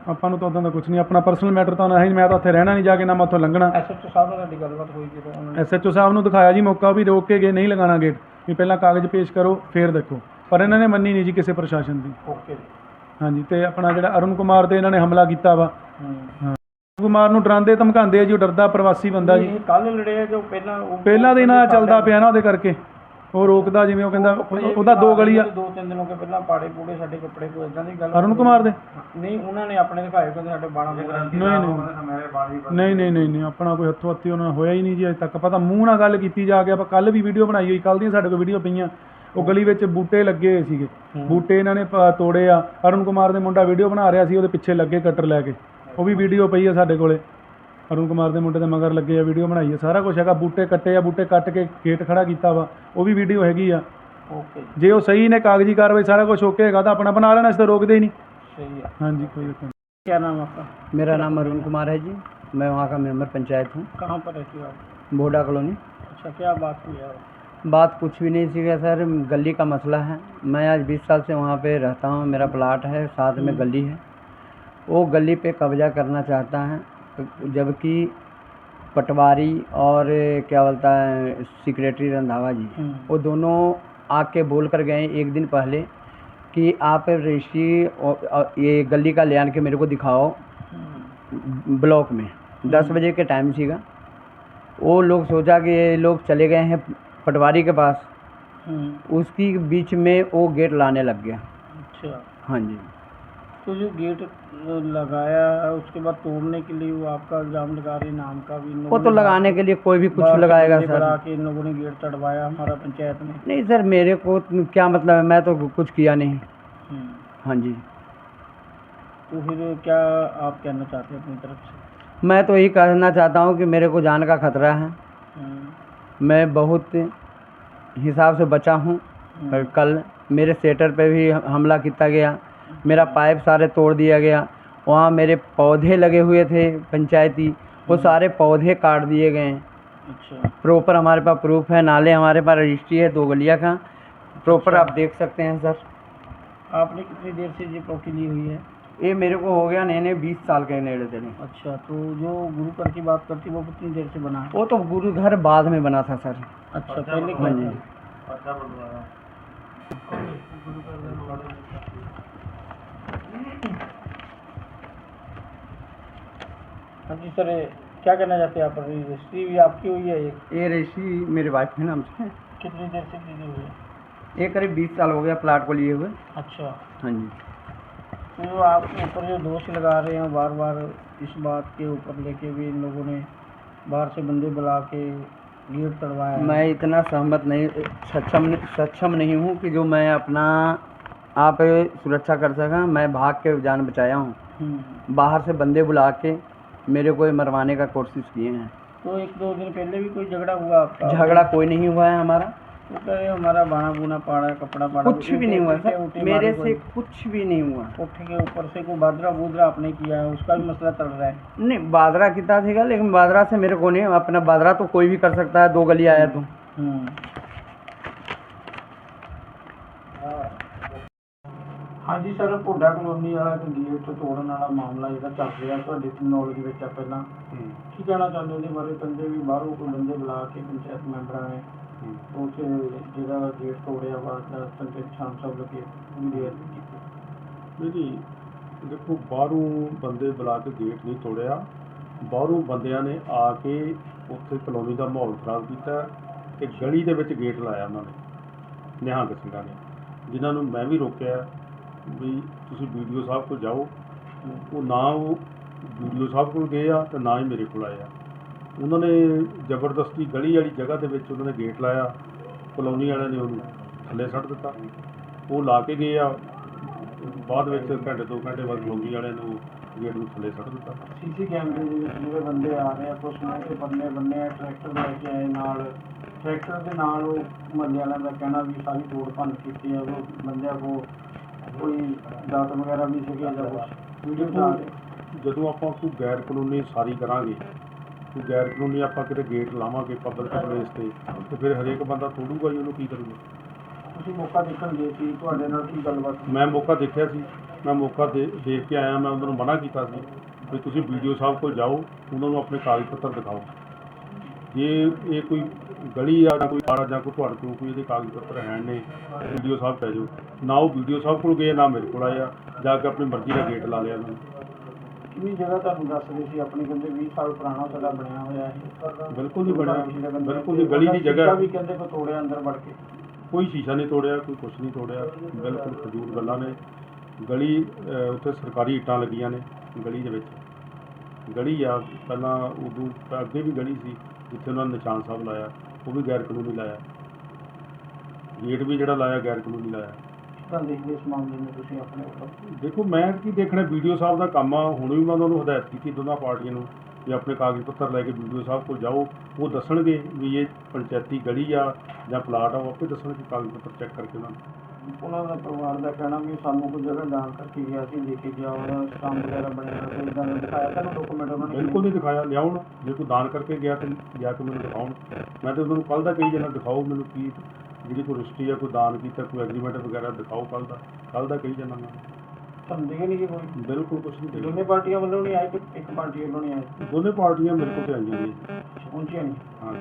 ਆਪਾਂ ਨੂੰ ਤਾਂ ਉਦਾਂ ਦਾ ਕੁਝ ਨਹੀਂ ਆਪਣਾ ਪਰਸਨਲ ਮੈਟਰ ਤਾਂ ਨਹੀਂ ਮੈਂ ਤਾਂ ਉੱਥੇ ਰਹਿਣਾ ਨਹੀਂ ਜਾ ਕੇ ਨਾ ਮੈਂ ਉੱਥੋਂ ਲੰਘਣਾ। ਐਸਐਚਓ ਸਾਹਿਬ ਨਾਲ ਤੁਹਾਡੀ ਗੱਲਬਾਤ ਹੋਈ ਜਦੋਂ ਉਹਨਾਂ ਨੇ ਐਸਐਚਓ ਸਾਹਿਬ ਨੂੰ ਦਿਖਾਇਆ ਜੀ ਮੌਕਾ ਵੀ ਰੋਕ ਕੇ ਗਏ ਨਹੀਂ ਲਗਾਉਣਾ ਗੇਟ ਵੀ ਪਹਿਲਾਂ ਕਾਗਜ਼ ਪੇਸ਼ ਕਰੋ ਫੇਰ ਦੇਖੋ। ਪਰ ਇਹਨਾਂ ਨੇ ਮੰਨੀ ਨਹੀਂ ਜੀ ਕਿਸੇ ਪ੍ਰਸ਼ਾਸਨ ਦੀ। ਓਕੇ ਹਾਂਜੀ ਤੇ ਆਪਣਾ ਜਿਹੜਾ ਅਰੁਣ ਕੁਮਾਰ ਤੇ ਇਹਨਾਂ ਨੇ ਹਮਲਾ ਕੀਤਾ ਵਾ। ਹੂੰ। ਅਰੁਣ ਕੁਮਾਰ ਨੂੰ ਡਰਾਉਂਦੇ ਧਮਕਾਉਂਦੇ ਆ ਜੀ ਉਹ ਡਰਦਾ ਪ੍ਰਵਾਸੀ ਬੰਦਾ ਜੀ। ਕੱਲ ਲੜੇ ਜੋ ਪਹਿਲਾਂ ਪਹਿਲਾਂ ਦੇ ਨਾਲ ਚੱਲਦਾ ਪਿਆ ਨਾ ਉਹਦੇ ਕਰਕੇ। ਉਹ ਰੋਕਦਾ ਜਿਵੇਂ ਉਹ ਕਹਿੰਦਾ ਉਹ- ਉਹਦਾ ਦੋ ਗਲੀਆਂ ਦੋ ਤਿੰਨ ਦਿਨੋਂ ਕੇ ਪਹਿਲਾਂ ਪਾੜੇ ਪੂੜੇ ਸਾਡੇ ਕੱਪੜੇ ਕੋਈ ਇਦਾਂ ਦੀ ਗੱਲ ਅਰੁਣ ਕੁਮਾਰ ਦੇ? ਨਹੀਂ ਉਹਨਾਂ ਨੇ ਆਪਣੇ ਦਿਖਾਏ ਕਹਿੰਦੇ ਸਾਡੇ ਬਾਣਾ ਦੇ ਗਰੰਟੀ ਨਹੀਂ ਨਹੀਂ। ਨਹੀਂ ਨਹੀਂ ਨਹੀਂ ਨਹੀਂ ਆਪਣਾ ਕੋਈ ਹੱਥੋਂ ਹੱਥੀ ਉਹਨਾਂ ਹੋਇਆ ਹੀ ਨਹੀਂ ਜੀ ਅਜੇ ਤੱਕ। ਪਤਾ ਮੂੰਹ ਨਾਲ ਗੱਲ ਕੀਤੀ ਜਾ ਕੇ ਆਪਾਂ ਕੱਲ ਵੀ ਵੀਡੀਓ ਬਣਾਈ ਹੋਈ ਕੱਲ ਦੀਆਂ ਸਾਡੇ ਕੋਲ ਵੀਡੀਓ ਪਈਆਂ। ਉਹ ਗਲੀ ਵਿੱਚ ਬੂਟੇ ਲੱਗੇ ਹੋਏ ਸੀਗੇ। ਬੂਟੇ ਇਹਨਾਂ ਨੇ ਤੋੜੇ ਆ। ਅਰੁਣ ਕੁਮਾਰ ਦੇ ਮੁੰਡਾ ਵੀਡੀਓ ਬਣਾ ਰਿਹਾ ਸੀ ਉਹਦੇ ਪਿੱਛੇ ਲੱਗੇ ਕਟਰ ਲੈ ਕੇ। ਉਹ ਵੀ ਵੀਡੀਓ ਪਈ ਆ ਸਾਡੇ ਕੋਲੇ। ਅਰੁਣ ਕੁਮਾਰ ਦੇ ਮੁੰਡੇ ਦੇ ਮਗਰ ਲੱਗੇ ਆ ਵੀਡੀਓ ਬਣਾਈ ਆ ਸਾਰਾ ਕੁਝ ਹੈਗਾ ਬੂਟੇ ਕੱਟੇ ਆ ਬੂਟੇ ਕੱਟ ਕੇ ਗੇਟ ਖੜਾ ਕੀਤਾ ਵਾ ਉਹ ਵੀ ਵੀਡੀਓ ਹੈਗੀ ਆ ਓਕੇ ਜੇ ਉਹ ਸਹੀ ਨੇ ਕਾਗਜ਼ੀ ਕਾਰਵਾਈ ਸਾਰਾ ਕੁਝ ਓਕੇ ਹੈਗਾ ਤਾਂ ਆਪਣਾ ਬਣਾ ਲੈਣਾ ਇਸ ਤੇ ਰੋਕਦੇ ਹੀ ਨਹੀਂ सही है ਹਾਂਜੀ ਕੋਈ ਦਿੱਕਤ ਨਹੀਂ क्या नाम है आपका मेरा नाम अरुण कुमार है जी मैं वहाँ का मेंबर पंचायत हूँ कहाँ पर रहती हो आप बोडा कॉलोनी अच्छा क्या बात हुई है बात कुछ भी नहीं सीखा सर गली का मसला है मैं आज बीस साल से वहाँ पे रहता हूँ मेरा प्लाट है साथ में गली है वो गली पे कब्जा करना चाहता है जबकि पटवारी और क्या बोलता है सिक्रेटरी रंधावा जी वो दोनों आके बोल कर गए एक दिन पहले कि आप रजिस्ट्री और ये गली का ले आन के मेरे को दिखाओ ब्लॉक में। दस बजे के टाइम सीगा। वो लोग सोचा कि ये लोग चले गए हैं पटवारी के पास। उसकी बीच में वो गेट लाने लग गया। अच्छा। हाँ जी। तो जो गेट लगाया है उसके बाद तोड़ने के लिए वो आपका इल्ज़ाम लगा रहे नाम का भी वो तो लगाने के लिए कोई भी कुछ लगाएगा सर। के इन लोगों ने गेट चढ़वाया हमारा पंचायत में। नहीं सर मेरे को क्या मतलब है? मैं तो कुछ किया नहीं। हम्म। हाँ जी। तो फिर क्या आप कहना चाहते हैं अपनी तरफ़ से? मैं तो यही कहना चाहता हूँ कि मेरे को जान का खतरा है। हम्म, मैं बहुत हिसाब से बचा हूँ। कल मेरे सेटर पे भी हमला किया गया। मेरा पाइप सारे तोड़ दिया गया। वहाँ मेरे पौधे लगे हुए थे पंचायती। वो सारे पौधे काट दिए गए। हैं अच्छा। प्रॉपर हमारे पास प्रूफ है। नाले हमारे पास रजिस्ट्री है दो गलिया का। प्रॉपर अच्छा। आप देख सकते हैं सर। आपने कितनी देर से ये प्रॉपर्टी ली हुई है? ये मेरे को हो गया नए नए बीस साल के नेड़े तेड़े अच्छा तो जो गुरु घर की बात करती वो कितनी देर से बना है? वो तो गुरु घर बाद में बना था सर। अच्छा पहले हाँ जी था? हाँ जी सर क्या कहना चाहते हैं आप? रजिस्ट्री भी आपकी हुई है ये ये रजिस्ट्री मेरे वाइफ के नाम से है। कितनी देर से की हुई है? ये करीब बीस साल हो गया प्लाट को लिए हुए। अच्छा। हाँ जी। तो जो आपके ऊपर जो दोष लगा रहे हैं बार बार इस बात के ऊपर लेके भी इन लोगों ने बाहर से बंदे बुला के गेट करवाया मैं इतना सहमत नहीं सक्षम सक्षम नहीं हूँ कि जो मैं अपना आप सुरक्षा कर सका मैं भाग के जान बचाया हूँ। हम्म। बाहर से बंदे बुला के मेरे को ये मरवाने का कोशिश किए हैं। तो एक दो दिन पहले भी कोई झगड़ा हुआ आपका? झगड़ा कोई नहीं हुआ है हमारा। कह हमारा बाना बुना पाड़ा कपड़ा पाड़ा कुछ भी नहीं हुआ सर। मेरे से कुछ भी नहीं हुआ। कोठे के ऊपर से कोई बादरा बूदरा आपने किया है उसका भी मसला चल रहा है। नहीं बादरा कितना थी लेकिन बादरा से मेरे को नहीं अपना बादरा तो कोई भी कर सकता है दो गली आया तो। ਹਾਂਜੀ ਸਰ ਭੋਡਾ ਕਲੋਨੀ ਵਾਲਾ ਇੱਕ ਗੇਟ ਤੋੜਨ ਵਾਲਾ ਮਾਮਲਾ ਜਿਹੜਾ ਚੱਲ ਰਿਹਾ ਤੁਹਾਡੇ ਨੌਲੇਜ ਵਿੱਚ ਆ ਪਹਿਲਾਂ। ਕੀ ਕਹਿਣਾ ਚਾਹੁੰਦੇ ਹੋ ਇਹਦੇ ਬਾਰੇ? ਕਹਿੰਦੇ ਵੀ ਬਾਹਰੋਂ ਕੋਈ ਬੰਦੇ ਬੁਲਾ ਕੇ ਪੰਚਾਇਤ ਮੈਂਬਰਾਂ ਨੇ ਉੱਥੇ ਜਿਹੜਾ ਗੇਟ ਤੋੜਿਆ ਵਾ ਤਾਂ ਪੰਚਾਇਤ ਸ਼ਾਮ ਸਭ ਲੋਕੇ ਵੀਡੀਓ ਕੀਤੀ। ਨਹੀਂ ਜੀ ਦੇਖੋ ਬਾਹਰੋਂ ਬੰਦੇ ਬੁਲਾ ਕੇ ਗੇਟ ਨਹੀਂ ਤੋੜਿਆ। ਬਾਹਰੋਂ ਬੰਦਿਆਂ ਨੇ ਆ ਕੇ ਉੱਥੇ ਕਲੋਨੀ ਦਾ ਮਾਹੌਲ ਖਰਾਬ ਕੀਤਾ ਤੇ ਗਲੀ ਦੇ ਵਿੱਚ ਗੇਟ ਲਾਇਆ ਉਹਨਾਂ ਨੇ ਨਿਹੰਗ ਸਿੰਘਾਂ ਨੇ ਜਿਨ੍ਹਾਂ ਨੂੰ ਮੈਂ ਵੀ ਰੋਕਿਆ। ਵੀ ਤੁਸੀਂ ਵੀਡੀਓ ਸਾਹਿਬ ਕੋਲ ਜਾਓ। ਉਹ ਨਾ ਉਹ ਵੀਡੀਓ ਸਾਹਿਬ ਕੋਲ ਗਏ ਆ ਤੇ ਨਾ ਹੀ ਮੇਰੇ ਕੋਲ ਆਏ ਆ। ਉਹਨਾਂ ਨੇ ਜ਼ਬਰਦਸਤੀ ਗਲੀ ਵਾਲੀ ਜਗ੍ਹਾ ਦੇ ਵਿੱਚ ਉਹਨਾਂ ਨੇ ਗੇਟ ਲਾਇਆ। ਕਲੋਨੀ ਵਾਲਿਆਂ ਨੇ ਉਹਨੂੰ ਥੱਲੇ ਸੱਟ ਦਿੱਤਾ। ਉਹ ਲਾ ਕੇ ਗਏ ਆ। ਬਾਅਦ ਵਿੱਚ ਘੰਟੇ ਦੋ ਘੰਟੇ ਬਾਅਦ ਕਲੋਨੀ ਵਾਲਿਆਂ ਨੂੰ ਗੇਟ ਨੂੰ ਥੱਲੇ ਸੁੱਟ ਦਿੱਤਾ। ਸੀਸੀ ਕੈਮਰੇ ਦੇ ਵਿੱਚ ਜਿਹੜੇ ਬੰਦੇ ਆ ਰਹੇ ਆ, ਕੁਛ ਮੂੰਹ ਤੇ ਬੰਨੇ ਬੰਨੇ ਆ, ਟਰੈਕਟਰ ਲੈ ਕੇ ਆਏ ਨਾਲ। ਟਰੈਕਟਰ ਦੇ ਨਾਲ ਉਹ ਮਹੱਲੇ ਵਾਲਿਆਂ ਦਾ ਕਹਿਣਾ ਵੀ ਸਾਰੀ ਤੋੜ ਭੰਨ ਕੀਤੀ ਹੈ ਉਹ ਬੰਦਿਆਂ ਕੋ ਕੋਈ ਦਾਤ ਵਗੈਰਾ ਵੀ ਸੀਗੇ ਜਾਂ ਕੁਛ? ਵੀਡੀਓ ਬਣਾ ਰਹੇ ਜਦੋਂ ਆਪਾਂ ਕੋਈ ਗੈਰ ਕਾਨੂੰਨੀ ਸਾਰੀ ਕਰਾਂਗੇ ਕੋਈ ਗੈਰ ਕਾਨੂੰਨੀ ਆਪਾਂ ਕਿਤੇ ਗੇਟ ਲਾਵਾਂਗੇ ਪਬਲਿਕ ਪਲੇਸ ਤੇ ਤੇ ਫਿਰ ਹਰੇਕ ਬੰਦਾ ਤੋੜੂਗਾ ਹੀ ਉਹਨੂੰ ਕੀ ਕਰੂਗਾ? ਤੁਸੀਂ ਮੌਕਾ ਦੇਖਣ ਗਏ ਸੀ ਤੁਹਾਡੇ ਨਾਲ ਕੀ ਗੱਲਬਾਤ ਮੈਂ ਮੌਕਾ ਦੇਖਿਆ ਸੀ ਮੈਂ ਮੌਕਾ ਦੇ ਦੇਖ ਕੇ ਆਇਆ ਮੈਂ ਉਹਨਾਂ ਨੂੰ ਮਨਾ ਕੀਤਾ ਸੀ ਵੀ ਤੁਸੀਂ ਵੀਡੀਓ ਸਾਹਿਬ ਕੋਲ ਜਾਓ ਉਹਨਾਂ ਨੂੰ ਆਪਣੇ ਕਾਗਜ਼ ਪੱਤਰ ਦਿਖਾਓ। ਜੇ ਇਹ ਕੋਈ ਗਲੀ ਆ ਜਾਂ ਕੋਈ ਆੜਾ ਜਾਂ ਕੋਈ ਤੁਹਾਡੇ ਕੋਲ ਕੋਈ ਇਹਦੇ ਕਾਗਜ਼ ਪੱਤਰ ਹੈ ਨੇ ਵੀਡੀਓ ਸਾਹਿਬ ਪੈ ਜਾਓ। ਨਾ ਉਹ ਵੀਡੀਓ ਸਾਹਿਬ ਕੋਲ ਗਏ ਨਾ ਮੇਰੇ ਕੋਲ ਆਏ ਆ ਜਾ ਕੇ ਆਪਣੀ ਮਰਜ਼ੀ ਦਾ ਗੇਟ ਲਾ ਲਿਆ ਉਹਨਾਂ ਨੇ। ਕਿੰਨੀ ਜਗ੍ਹਾ ਤੁਹਾਨੂੰ ਦੱਸ ਰਹੇ ਸੀ ਆਪਣੀ ਕਹਿੰਦੇ 20 ਸਾਲ ਪੁਰਾਣਾ ਸਾਡਾ ਬਣਿਆ ਹੋਇਆ ਹੈ ਬਿਲਕੁਲ ਨਹੀਂ ਬਣਿਆ। ਬਿਲਕੁਲ ਜੀ ਗਲੀ ਦੀ ਜਗ੍ਹਾ। ਵੀ ਕਹਿੰਦੇ ਕੋ ਤੋੜਿਆ ਅੰਦਰ ਵੜ ਕੇ। ਕੋਈ ਸ਼ੀਸ਼ਾ ਨਹੀਂ ਤੋੜਿਆ ਕੋਈ ਕੁਛ ਨਹੀਂ ਤੋੜਿਆ। ਬਿਲਕੁਲ ਫਜ਼ੂਲ ਗੱਲਾਂ ਨੇ। ਗਲੀ ਅਹ, ਉੱਥੇ ਸਰਕਾਰੀ ਇੱਟਾਂ ਲੱਗੀਆਂ ਨੇ ਗਲੀ ਦੇ ਵਿੱਚ। ਗਲੀ ਆ ਪਹਿਲਾਂ ਉਦੋਂ ਅੱਗੇ ਵੀ ਗਲੀ ਸੀ। ਜਿੱਥੇ ਉਹਨਾਂ ਨੇ ਨਿਸ਼ਾਨ ਸਾਹਿਬ ਲਾਇਆ ਉਹ ਵੀ ਗੈਰ ਕਾਨੂੰਨੀ ਲਾਇਆ। ਗੇਟ ਵੀ ਜਿਹੜਾ ਲਾਇਆ ਗੈਰ ਕਾਨੂੰਨੀ ਲਾਇਆ। ਤਾਂ ਦੇਖਦੇ ਇਸ ਮਾਮਲੇ ਨੂੰ ਤੁਸੀਂ ਆਪਣੇ ਉੱਪਰ। ਦੇਖੋ ਮੈਂ ਕੀ ਦੇਖਣਾ ਵੀਡੀਓ ਸਾਹਿਬ ਦਾ ਕੰਮ ਆ ਹੁਣ ਵੀ ਮੈਂ ਉਹਨਾਂ ਨੂੰ ਹਦਾਇਤ ਕੀਤੀ ਦੋਨਾਂ ਪਾਰਟੀਆਂ ਨੂੰ ਵੀ ਆਪਣੇ ਕਾਗਜ਼ ਪੱਤਰ ਲੈ ਕੇ ਵੀਡੀਓ ਸਾਹਿਬ ਕੋਲ ਜਾਓ। ਉਹ ਦੱਸਣਗੇ ਵੀ ਇਹ ਪੰਚਾਇਤੀ ਗਲੀ ਆ ਜਾਂ ਪਲਾਟ ਆ ਉਹ ਆਪੇ ਦੱਸਣਗੇ ਕਾਗਜ਼ ਪੱਤਰ ਚੈੱਕ ਕਰਕੇ ਉਹਨਾਂ ਨੂੰ। ਉਹਨਾਂ ਦਾ ਪਰਿਵਾਰ ਦਾ ਕਹਿਣਾ ਵੀ ਸਾਨੂੰ ਕੋਈ ਜਗ੍ਹਾ ਦਾਨ ਕਰਕੇ ਗਿਆ ਸੀ ਲੈ ਕੇ ਗਿਆ ਉਹਦਾ ਸਟਾਮ ਵਗੈਰਾ ਬਣਿਆ ਕੋਈ ਇਦਾਂ ਦਾ ਦਿਖਾਇਆ ਤੁਹਾਨੂੰ ਡਾਕੂਮੈਂਟ ਉਹਨਾਂ ਨੇ? ਬਿਲਕੁਲ ਨਹੀਂ ਦਿਖਾਇਆ ਲਿਆਉਣ ਜੇ ਕੋਈ ਦਾਨ ਕਰਕੇ ਗਿਆ ਤੇ ਜਾ ਕੇ ਮੈਨੂੰ ਦਿਖਾਉਣ ਮੈਂ ਤੇ ਉਹਨਾਂ ਨੂੰ ਕੱਲ ਦਾ ਕਹੀ ਜਾਣਾ ਦਿਖਾਓ ਮੈਨੂੰ ਕੀ ਜਿਹੜੀ ਕੋਈ ਰਜਿਸਟਰੀ ਆ ਕੋਈ ਦਾਨ ਕੀਤਾ ਕੋਈ ਐਗਰੀਮੈਂਟ ਵਗੈਰਾ ਦਿਖਾਓ ਕੱਲ ਦਾ ਕੱਲ ਦਾ ਕਹੀ ਜਾਣਾ ਮੈਂ। ਤੁਹਾਨੂੰ ਦਿਖੇ ਨਹੀਂ ਕਿ ਕੋਈ? ਬਿਲਕੁਲ ਕੁਝ ਨਹੀਂ ਦੋਨੇ ਪਾਰਟੀਆਂ ਵੱਲੋਂ ਨਹੀਂ ਕਿ ਇੱਕ ਪਾਰਟੀ ਵੱਲੋਂ ਨਹੀਂ ਆਏ? ਦੋਨੇ ਪਾਰਟੀਆਂ ਮੇਰੇ ਕੋਲ ਤੇ ਆਈਆਂ ਨੇ। ਪਹੁੰਚੀਆਂ ਨਹੀਂ? ਹਾਂ